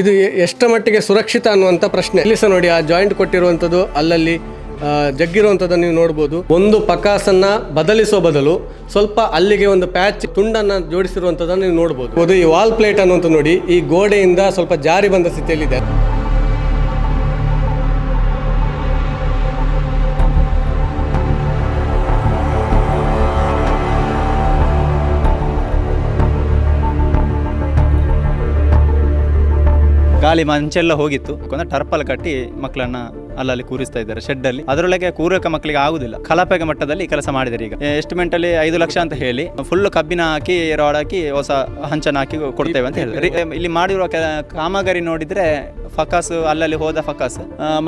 ಇದು ಎಷ್ಟು ಎಷ್ಟರ ಮಟ್ಟಿಗೆ ಸುರಕ್ಷಿತ ಅನ್ನುವಂಥ ಪ್ರಶ್ನೆ. ಇಲ್ಲಿ ಸಹ ನೋಡಿ, ಆ ಜಾಯಿಂಟ್ ಕೊಟ್ಟಿರುವಂಥದ್ದು ಅಲ್ಲಲ್ಲಿ ಜಗ್ಗಿರುವಂಥದ್ದನ್ನು ನೀವು ನೋಡ್ಬೋದು. ಒಂದು ಪಕಾಸನ್ನ ಬದಲಿಸೋ ಬದಲು ಸ್ವಲ್ಪ ಅಲ್ಲಿಗೆ ಒಂದು ಪ್ಯಾಚ್ ತುಂಡನ್ನು ಜೋಡಿಸಿರುವಂಥದ್ದನ್ನು ನೀವು ನೋಡ್ಬೋದು. ಈ ವಾಲ್ ಪ್ಲೇಟ್ ಅನ್ನುವಂಥ ನೋಡಿ, ಈ ಗೋಡೆಯಿಂದ ಸ್ವಲ್ಪ ಜಾರಿ ಬಂದ ಸ್ಥಿತಿಯಲ್ಲಿದೆ. ಗಾಳಿ ಮಂಚೆಲ್ಲ ಹೋಗಿತ್ತು. ಟರ್ಪಲ್ ಕಟ್ಟಿ ಮಕ್ಕಳನ್ನ ಅಲ್ಲಲ್ಲಿ ಕೂರಿಸ್ತಾ ಇದ್ದಾರೆ ಶೆಡ್ ಅಲ್ಲಿ ಅದರೊಳಗೆ ಕೂರಕ ಮಕ್ಕಳಿಗೆ ಆಗುದಿಲ್ಲ. ಕಲಪೆಗೆ ಮಟ್ಟದಲ್ಲಿ ಕೆಲಸ ಮಾಡಿದ್ದಾರೆ ಈಗ. ಎಸ್ಟಿಮೇಟ್ ಅಲ್ಲಿ ಐದು ಲಕ್ಷ ಅಂತ ಹೇಳಿ ಫುಲ್ ಕಬ್ಬಿನ ಹಾಕಿ ರಾಡ್ ಹಾಕಿ ಹೊಸ ಹಂಚನ ಹಾಕಿ ಕೊಡ್ತೇವೆ ಅಂತ ಹೇಳಿದ್ರು ಇಲ್ಲಿ ಮಾಡಿರುವ ಕಾಮಗಾರಿ ನೋಡಿದ್ರೆ ಫಕಾಸ್ ಅಲ್ಲಲ್ಲಿ ಹೋದ ಫಕಾಸ್.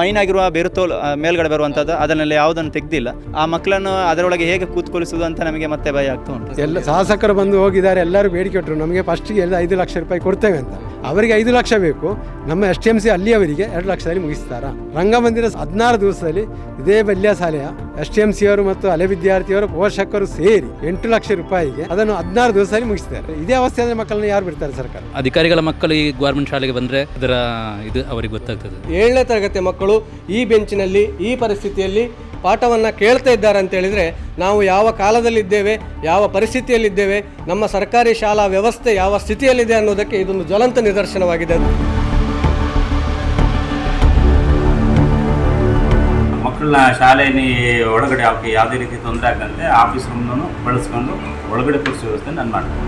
ಮೈನ್ ಆಗಿರುವ ಬೆರುತೋಲ್ ಮೇಲ್ಗಡೆ ಬರುವಂತದ್ದು ಅದನ್ನೆಲ್ಲ ಯಾವುದನ್ನು ತೆಗ್ದಿಲ್ಲ. ಆ ಮಕ್ಕಳನ್ನು ಅದರೊಳಗೆ ಹೇಗೆ ಕೂತ್ಕೊಳಿಸುವುದು ಅಂತ ನಮಗೆ ಮತ್ತೆ ಭಯ ಆಗ್ತಾ ಉಂಟು. ಎಲ್ಲ ಶಾಸಕರು ಬಂದು ಹೋಗಿದ್ದಾರೆ ಎಲ್ಲರೂ ಬೇಡಿಕೆ ಇಟ್ಟರು ನಮಗೆ ಫಸ್ಟಿಗೆ ಎಲ್ಲ ಐದು ಲಕ್ಷ ರೂಪಾಯಿ ಕೊಡ್ತೇವೆ ಅಂತ. ಅವರಿಗೆ ಐದು ಲಕ್ಷ ಬೇಕು ನಮ್ಮ ಎಸ್ ಟಿ ಎಂ ಸಿ ಅಲ್ಲಿಯವರಿಗೆ ಎರಡು ಲಕ್ಷದಲ್ಲಿ ಮುಗಿಸ್ತಾರ? ರಂಗಮಂದಿರ ಹದಿನಾರು ದಿವಸದಲ್ಲಿ ಇದೇ ಬಲ್ಯ ಶಾಲೆಯ ಎಸ್ ಟಿ ಎಂ ಸಿ ಅವರು ಮತ್ತು ಅಲೆ ವಿದ್ಯಾರ್ಥಿಯವರು ಪೋಷಕರು ಸೇರಿ ಎಂಟು ಲಕ್ಷ ರೂಪಾಯಿಗೆ ಅದನ್ನು ಹದಿನಾರು ದಿವಸದಲ್ಲಿ ಮುಗಿಸ್ತಾರೆ ಇದೇ ಅವಸ್ಥೆ ಅಂದ್ರೆ ಮಕ್ಕಳನ್ನ ಯಾರು ಬಿಡ್ತಾರೆ ಸರ್ಕಾರ? ಅಧಿಕಾರಿಗಳ ಮಕ್ಕಳು ಈ ಗೌರ್ಮೆಂಟ್ ಶಾಲೆಗೆ ಬಂದ್ರೆ ಅದರ ಇದು ಅವರಿಗೆ ಗೊತ್ತಾಗ್ತದೆ. ಏಳನೇ ತರಗತಿ ಮಕ್ಕಳು ಈ ಬೆಂಚಿನಲ್ಲಿ ಈ ಪರಿಸ್ಥಿತಿಯಲ್ಲಿ ಪಾಠವನ್ನು ಕೇಳ್ತಾ ಇದ್ದಾರೆ ಅಂತ ಹೇಳಿದರೆ ನಾವು ಯಾವ ಕಾಲದಲ್ಲಿದ್ದೇವೆ ಯಾವ ಪರಿಸ್ಥಿತಿಯಲ್ಲಿದ್ದೇವೆ ನಮ್ಮ ಸರ್ಕಾರಿ ಶಾಲಾ ವ್ಯವಸ್ಥೆ ಯಾವ ಸ್ಥಿತಿಯಲ್ಲಿದೆ ಅನ್ನೋದಕ್ಕೆ ಇದೊಂದು ಜ್ವಲಂತ ನಿದರ್ಶನವಾಗಿದೆ. ಮಕ್ಕಳನ್ನ ಶಾಲೆಯಲ್ಲಿ ಒಳಗಡೆ ಅವಕ್ಕೆ ಯಾವುದೇ ರೀತಿ ತೊಂದರೆ ಆಗದಂತೆ ಆಫೀಸ್ ರೂಮ್ನೂ ಬಳಸ್ಕೊಂಡು ಒಳಗಡೆ ಕೂರಿಸೋ ವ್ಯವಸ್ಥೆ ನಾನು ಮಾಡ್ತೀನಿ.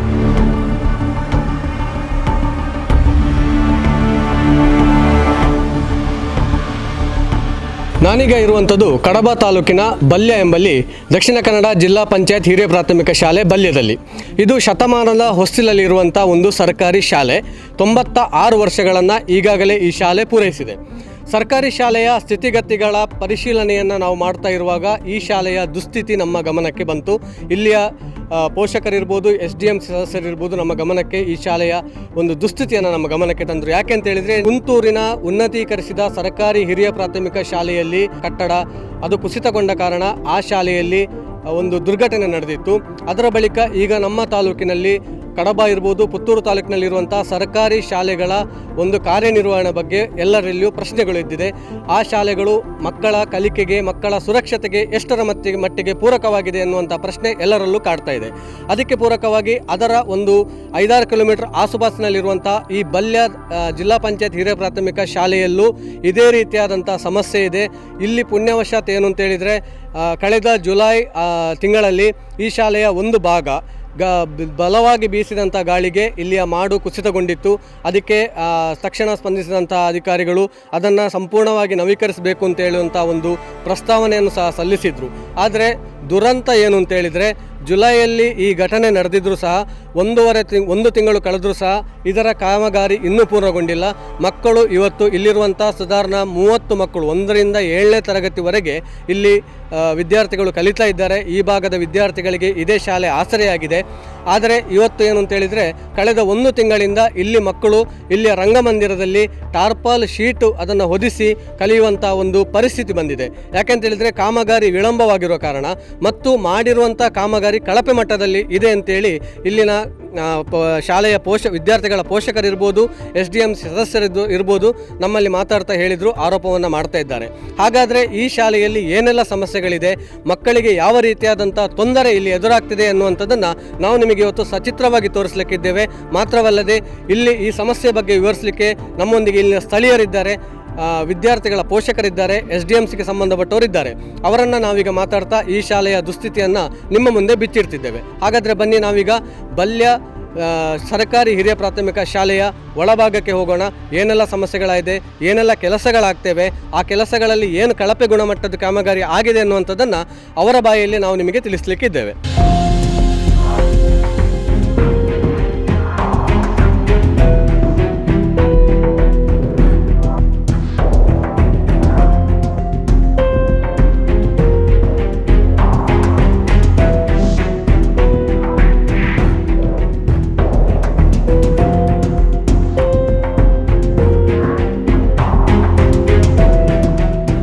ನಾನೀಗ ಇರುವಂಥದ್ದು ಕಡಬ ತಾಲೂಕಿನ ಬಲ್ಯ ಎಂಬಲ್ಲಿ ದಕ್ಷಿಣ ಕನ್ನಡ ಜಿಲ್ಲಾ ಪಂಚಾಯತ್ ಹಿರಿಯ ಪ್ರಾಥಮಿಕ ಶಾಲೆ ಬಲ್ಯದಲ್ಲಿ. ಇದು ಶತಮಾನದ ಹೊಸ್ತಿಲಲ್ಲಿ ಇರುವಂಥ ಒಂದು ಸರ್ಕಾರಿ ಶಾಲೆ. ತೊಂಬತ್ತ ಆರು ವರ್ಷಗಳನ್ನು ಈಗಾಗಲೇ ಈ ಶಾಲೆ ಪೂರೈಸಿದೆ. ಸರ್ಕಾರಿ ಶಾಲೆಯ ಸ್ಥಿತಿಗತಿಗಳ ಪರಿಶೀಲನೆಯನ್ನು ನಾವು ಮಾಡ್ತಾ ಇರುವಾಗ ಈ ಶಾಲೆಯ ದುಸ್ಥಿತಿ ನಮ್ಮ ಗಮನಕ್ಕೆ ಬಂತು. ಇಲ್ಲಿಯ ಪೋಷಕರಿರ್ಬೋದು ಎಸ್ ಡಿ ಎಂ ಸದಸ್ಯರಿರ್ಬೋದು ನಮ್ಮ ಗಮನಕ್ಕೆ ಈ ಶಾಲೆಯ ಒಂದು ದುಸ್ಥಿತಿಯನ್ನು ನಮ್ಮ ಗಮನಕ್ಕೆ ತಂದರು. ಯಾಕೆ ಅಂತ ಹೇಳಿದ್ರೆ ಕುಂತೂರಿನ ಉನ್ನತೀಕರಿಸಿದ ಸರ್ಕಾರಿ ಹಿರಿಯ ಪ್ರಾಥಮಿಕ ಶಾಲೆಯಲ್ಲಿ ಕಟ್ಟಡ ಅದು ಕುಸಿತಗೊಂಡ ಕಾರಣ ಆ ಶಾಲೆಯಲ್ಲಿ ಒಂದು ದುರ್ಘಟನೆ ನಡೆದಿತ್ತು. ಅದರ ಬಳಿಕ ಈಗ ನಮ್ಮ ತಾಲೂಕಿನಲ್ಲಿ ಕಡಬ ಇರ್ಬೋದು, ಪುತ್ತೂರು ತಾಲೂಕಿನಲ್ಲಿರುವಂಥ ಸರ್ಕಾರಿ ಶಾಲೆಗಳ ಒಂದು ಕಾರ್ಯನಿರ್ವಹಣೆ ಬಗ್ಗೆ ಎಲ್ಲರಲ್ಲಿಯೂ ಪ್ರಶ್ನೆಗಳು ಇದ್ದಿದೆ ಆ ಶಾಲೆಗಳು ಮಕ್ಕಳ ಕಲಿಕೆಗೆ, ಮಕ್ಕಳ ಸುರಕ್ಷತೆಗೆ ಎಷ್ಟರ ಮಟ್ಟಿಗೆ ಮಟ್ಟಿಗೆ ಪೂರಕವಾಗಿದೆ ಅನ್ನುವಂಥ ಪ್ರಶ್ನೆ ಎಲ್ಲರಲ್ಲೂ ಕಾಡ್ತಾ ಇದೆ. ಅದಕ್ಕೆ ಪೂರಕವಾಗಿ ಅದರ ಒಂದು ಐದಾರು ಕಿಲೋಮೀಟರ್ ಆಸುಪಾಸಿನಲ್ಲಿರುವಂಥ ಈ ಬಲ್ಯ ಜಿಲ್ಲಾ ಪಂಚಾಯತ್ ಹಿರಿಯ ಪ್ರಾಥಮಿಕ ಶಾಲೆಯಲ್ಲೂ ಇದೇ ರೀತಿಯಾದಂಥ ಸಮಸ್ಯೆ ಇದೆ. ಇಲ್ಲಿ ಪುಣ್ಯವಶಾತ್ ಏನು ಅಂತ ಹೇಳಿದರೆ ಕಳೆದ ಜುಲೈ ತಿಂಗಳಲ್ಲಿ ಈ ಶಾಲೆಯ ಒಂದು ಭಾಗ ಗ ಬಲವಾಗಿ ಬೀಸಿದಂಥ ಗಾಳಿಗೆ ಇಲ್ಲಿಯ ಮಾಡು ಕುಸಿತಗೊಂಡಿತ್ತು. ಅದಕ್ಕೆ ತಕ್ಷಣ ಸ್ಪಂದಿಸಿದಂಥ ಅಧಿಕಾರಿಗಳು ಅದನ್ನು ಸಂಪೂರ್ಣವಾಗಿ ನವೀಕರಿಸಬೇಕು ಅಂತ ಹೇಳುವಂಥ ಒಂದು ಪ್ರಸ್ತಾವನೆಯನ್ನು ಸಹ ಸಲ್ಲಿಸಿದರು. ಆದರೆ ದುರಂತ ಏನು ಅಂತ ಹೇಳಿದರೆ, ಜುಲೈಯಲ್ಲಿ ಈ ಘಟನೆ ನಡೆದಿದ್ರೂ ಸಹ, ಒಂದೂವರೆ ತಿಂಗ್ ಒಂದು ತಿಂಗಳು ಕಳೆದರೂ ಸಹ ಇದರ ಕಾಮಗಾರಿ ಇನ್ನೂ ಪೂರ್ಣಗೊಂಡಿಲ್ಲ. ಮಕ್ಕಳು ಇವತ್ತು ಇಲ್ಲಿರುವಂಥ ಸಾಧಾರಣ ಮೂವತ್ತು ಮಕ್ಕಳು, ಒಂದರಿಂದ ಏಳನೇ ತರಗತಿವರೆಗೆ ಇಲ್ಲಿ ವಿದ್ಯಾರ್ಥಿಗಳು ಕಲಿತಾ ಇದ್ದಾರೆ. ಈ ಭಾಗದ ವಿದ್ಯಾರ್ಥಿಗಳಿಗೆ ಇದೇ ಶಾಲೆ ಆಸರೆಯಾಗಿದೆ. ಆದರೆ ಇವತ್ತು ಏನು ಅಂತ ಹೇಳಿದರೆ, ಕಳೆದ ಒಂದು ತಿಂಗಳಿಂದ ಇಲ್ಲಿ ಮಕ್ಕಳು ಇಲ್ಲಿಯ ರಂಗಮಂದಿರದಲ್ಲಿ ಟಾರ್ಪಾಲ್ ಶೀಟು ಅದನ್ನು ಹೊದಿಸಿ ಕಲಿಯುವಂಥ ಒಂದು ಪರಿಸ್ಥಿತಿ ಬಂದಿದೆ. ಯಾಕೆಂತ ಹೇಳಿದರೆ, ಕಾಮಗಾರಿ ವಿಳಂಬವಾಗಿರುವ ಕಾರಣ. ಮತ್ತು ಮಾಡಿರುವಂಥ ಕಾಮಗಾರಿ ಕಳಪೆ ಮಟ್ಟದಲ್ಲಿ ಇದೆ ಅಂತೇಳಿ ಇಲ್ಲಿನ ಶಾಲೆಯ ಪೋಷ, ವಿದ್ಯಾರ್ಥಿಗಳ ಪೋಷಕರಿರ್ಬೋದು ಎಸ್ ಡಿ ಎಂ ಸದಸ್ಯರಿದ್ದು ಇರ್ಬೋದು ನಮ್ಮಲ್ಲಿ ಮಾತಾಡ್ತಾ ಹೇಳಿದರು, ಆರೋಪವನ್ನು ಮಾಡ್ತಾ ಇದ್ದಾರೆ. ಹಾಗಾದರೆ ಈ ಶಾಲೆಯಲ್ಲಿ ಏನೆಲ್ಲ ಸಮಸ್ಯೆಗಳಿದೆ, ಮಕ್ಕಳಿಗೆ ಯಾವ ರೀತಿಯಾದಂಥ ತೊಂದರೆ ಇಲ್ಲಿ ಎದುರಾಗ್ತಿದೆ ಅನ್ನುವಂಥದ್ದನ್ನು ನಾವು ನಿಮಗೆ ಇವತ್ತು ಸಚಿತ್ರವಾಗಿ ತೋರಿಸಲಿಕ್ಕಿದ್ದೇವೆ. ಮಾತ್ರವಲ್ಲದೆ ಇಲ್ಲಿ ಈ ಸಮಸ್ಯೆ ಬಗ್ಗೆ ವಿವರಿಸಲಿಕ್ಕೆ ನಮ್ಮೊಂದಿಗೆ ಇಲ್ಲಿನ ಸ್ಥಳೀಯರಿದ್ದಾರೆ. ವಿದ್ಯಾರ್ಥಿಗಳ ಪೋಷಕರಿದ್ದಾರೆ, ಎಸ್ ಡಿ ಎಂ ಸಿಗೆ ಸಂಬಂಧಪಟ್ಟವರಿದ್ದಾರೆ. ಅವರನ್ನು ನಾವೀಗ ಮಾತಾಡ್ತಾ ಈ ಶಾಲೆಯ ದುಸ್ಥಿತಿಯನ್ನು ನಿಮ್ಮ ಮುಂದೆ ಬಿಚ್ಚಿಡ್ತಿದ್ದೇವೆ ಹಾಗಾದರೆ ಬನ್ನಿ ನಾವೀಗ ಬಲ್ಯ ಸರ್ಕಾರಿ ಹಿರಿಯ ಪ್ರಾಥಮಿಕ ಶಾಲೆಯ ಒಳಭಾಗಕ್ಕೆ ಹೋಗೋಣ. ಏನೆಲ್ಲ ಸಮಸ್ಯೆಗಳಿದೆ ಏನೆಲ್ಲ ಕೆಲಸಗಳಾಗ್ತೇವೆ, ಆ ಕೆಲಸಗಳಲ್ಲಿ ಏನು ಕಳಪೆ ಗುಣಮಟ್ಟದ ಕಾಮಗಾರಿ ಆಗಿದೆ ಅನ್ನುವಂಥದ್ದನ್ನು ಅವರ ಬಾಯಲ್ಲಿ ನಾವು ನಿಮಗೆ ತಿಳಿಸ್ಲಿಕ್ಕಿದ್ದೇವೆ.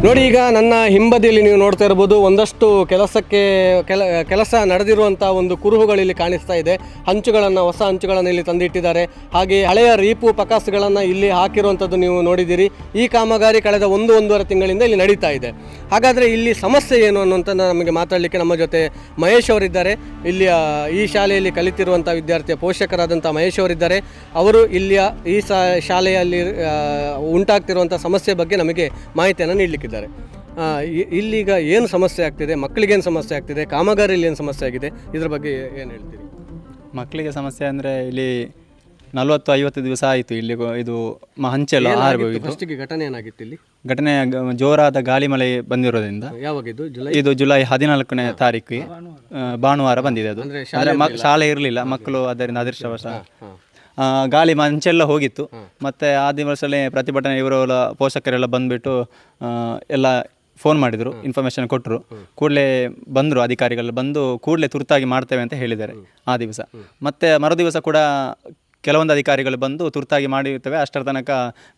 ನೋಡಿ, ಈಗ ನನ್ನ ಹಿಂಬದಿಯಲ್ಲಿ ನೀವು ನೋಡ್ತಾ ಇರ್ಬೋದು ಒಂದಷ್ಟು ಕೆಲಸಕ್ಕೆ, ಕೆಲ, ಕೆಲಸ ನಡೆದಿರುವಂಥ ಒಂದು ಕುರುಹುಗಳು ಇಲ್ಲಿ ಕಾಣಿಸ್ತಾ ಇದೆ. ಹಂಚುಗಳನ್ನು, ಹೊಸ ಹಂಚುಗಳನ್ನು ಇಲ್ಲಿ ತಂದಿಟ್ಟಿದ್ದಾರೆ. ಹಾಗೆ ಹಳೆಯ ರೀಪು ಪಕಾಸುಗಳನ್ನು ಇಲ್ಲಿ ಹಾಕಿರುವಂಥದ್ದು ನೀವು ನೋಡಿದ್ದೀರಿ. ಈ ಕಾಮಗಾರಿ ಕಳೆದ ಒಂದು, ಒಂದೂವರೆ ತಿಂಗಳಿಂದ ಇಲ್ಲಿ ನಡೀತಾ ಇದೆ. ಹಾಗಾದರೆ ಇಲ್ಲಿ ಸಮಸ್ಯೆ ಏನು ಅನ್ನುವಂಥ ನಮಗೆ ಮಾತಾಡಲಿಕ್ಕೆ ನಮ್ಮ ಜೊತೆ ಮಹೇಶ್ ಅವರಿದ್ದಾರೆ. ಇಲ್ಲಿ ಈ ಶಾಲೆಯಲ್ಲಿ ಕಲಿತಿರುವಂಥ ವಿದ್ಯಾರ್ಥಿಯ ಪೋಷಕರಾದಂಥ ಮಹೇಶ್ ಅವರಿದ್ದಾರೆ. ಅವರು ಇಲ್ಲಿಯ ಈ ಶಾಲೆಯಲ್ಲಿ ಉಂಟಾಗ್ತಿರುವಂಥ ಸಮಸ್ಯೆ ಬಗ್ಗೆ ನಮಗೆ ಮಾಹಿತಿಯನ್ನು ನೀಡಲಿಕ್ಕಿದ್ದಾರೆ. ಆ, ಇಲ್ಲಿಗ ಏನು ಸಮಸ್ಯೆ ಆಗ್ತಿದೆ ಮಕ್ಕಳಿಗೇನು ಸಮಸ್ಯೆ ಆಗ್ತಿದೆ ಕಾಮಗಾರಿಯಲ್ಲಿ ಏನು ಸಮಸ್ಯೆ ಆಗಿದೆ ಇದ್ರ ಬಗ್ಗೆ ಏನು ಹೇಳ್ತೀರಿ? ಮಕ್ಕಳಿಗೆ ಸಮಸ್ಯೆ ಅಂದರೆ ಇಲ್ಲಿ ನಲವತ್ತು ಐವತ್ತು ದಿವಸ ಆಯಿತು ಇಲ್ಲಿ ಇದು ಮ- ಹಂಚೆಲ್ಲ ಫಸ್ಟಿಗೆ ಘಟನೆ ಏನಾಗಿತ್ತು ಇಲ್ಲಿ? ಘಟನೆ ಗ- ಜೋರಾದ ಗಾಳಿ ಮಳೆ ಬಂದಿರೋದ್ರಿಂದ. ಇದು? ಜುಲೈ? ಇದು ಜುಲೈ ಹದಿನಾಲ್ಕನೇ ತಾರೀಕಿಗೆ ಆ, ಭಾನುವಾರ ಬಂದಿದೆ ಅದು. ಅಂದ್ರೆ ಮಕ್- ಶಾಲೆ ಇರಲಿಲ್ಲ ಮಕ್ಕಳು ಅದರಿಂದ ಅದೃಷ್ಟವಶ ಆ, ಗಾಳಿ ಮಂಚೆಲ್ಲ ಹೋಗಿತ್ತು. ಮತ್ತೆ ಆ ದಿವಸದಲ್ಲಿ ಪ್ರತಿಭಟನೆ ಇವರೆಲ್ಲ ಪೋಷಕರೆಲ್ಲ ಬಂದುಬಿಟ್ಟು ಎಲ್ಲ ಫೋನ್ ಮಾಡಿದರು ಇನ್ಫಾರ್ಮೇಷನ್ ಕೊಟ್ಟರು ಕೂಡಲೇ ಬಂದರು ಅಧಿಕಾರಿಗಳು ಬಂದು ಕೂಡಲೇ ತುರ್ತಾಗಿ ಮಾಡ್ತೇವೆ ಅಂತ ಹೇಳಿದ್ದಾರೆ ಆ ದಿವಸ. ಮತ್ತೆ ಮರುದಿವಸ ಕೂಡ ಕೆಲವೊಂದು ಅಧಿಕಾರಿಗಳು ಬಂದು ತುರ್ತಾಗಿ ಮಾಡಿರ್ತವೆ ಅಷ್ಟರ ತನಕ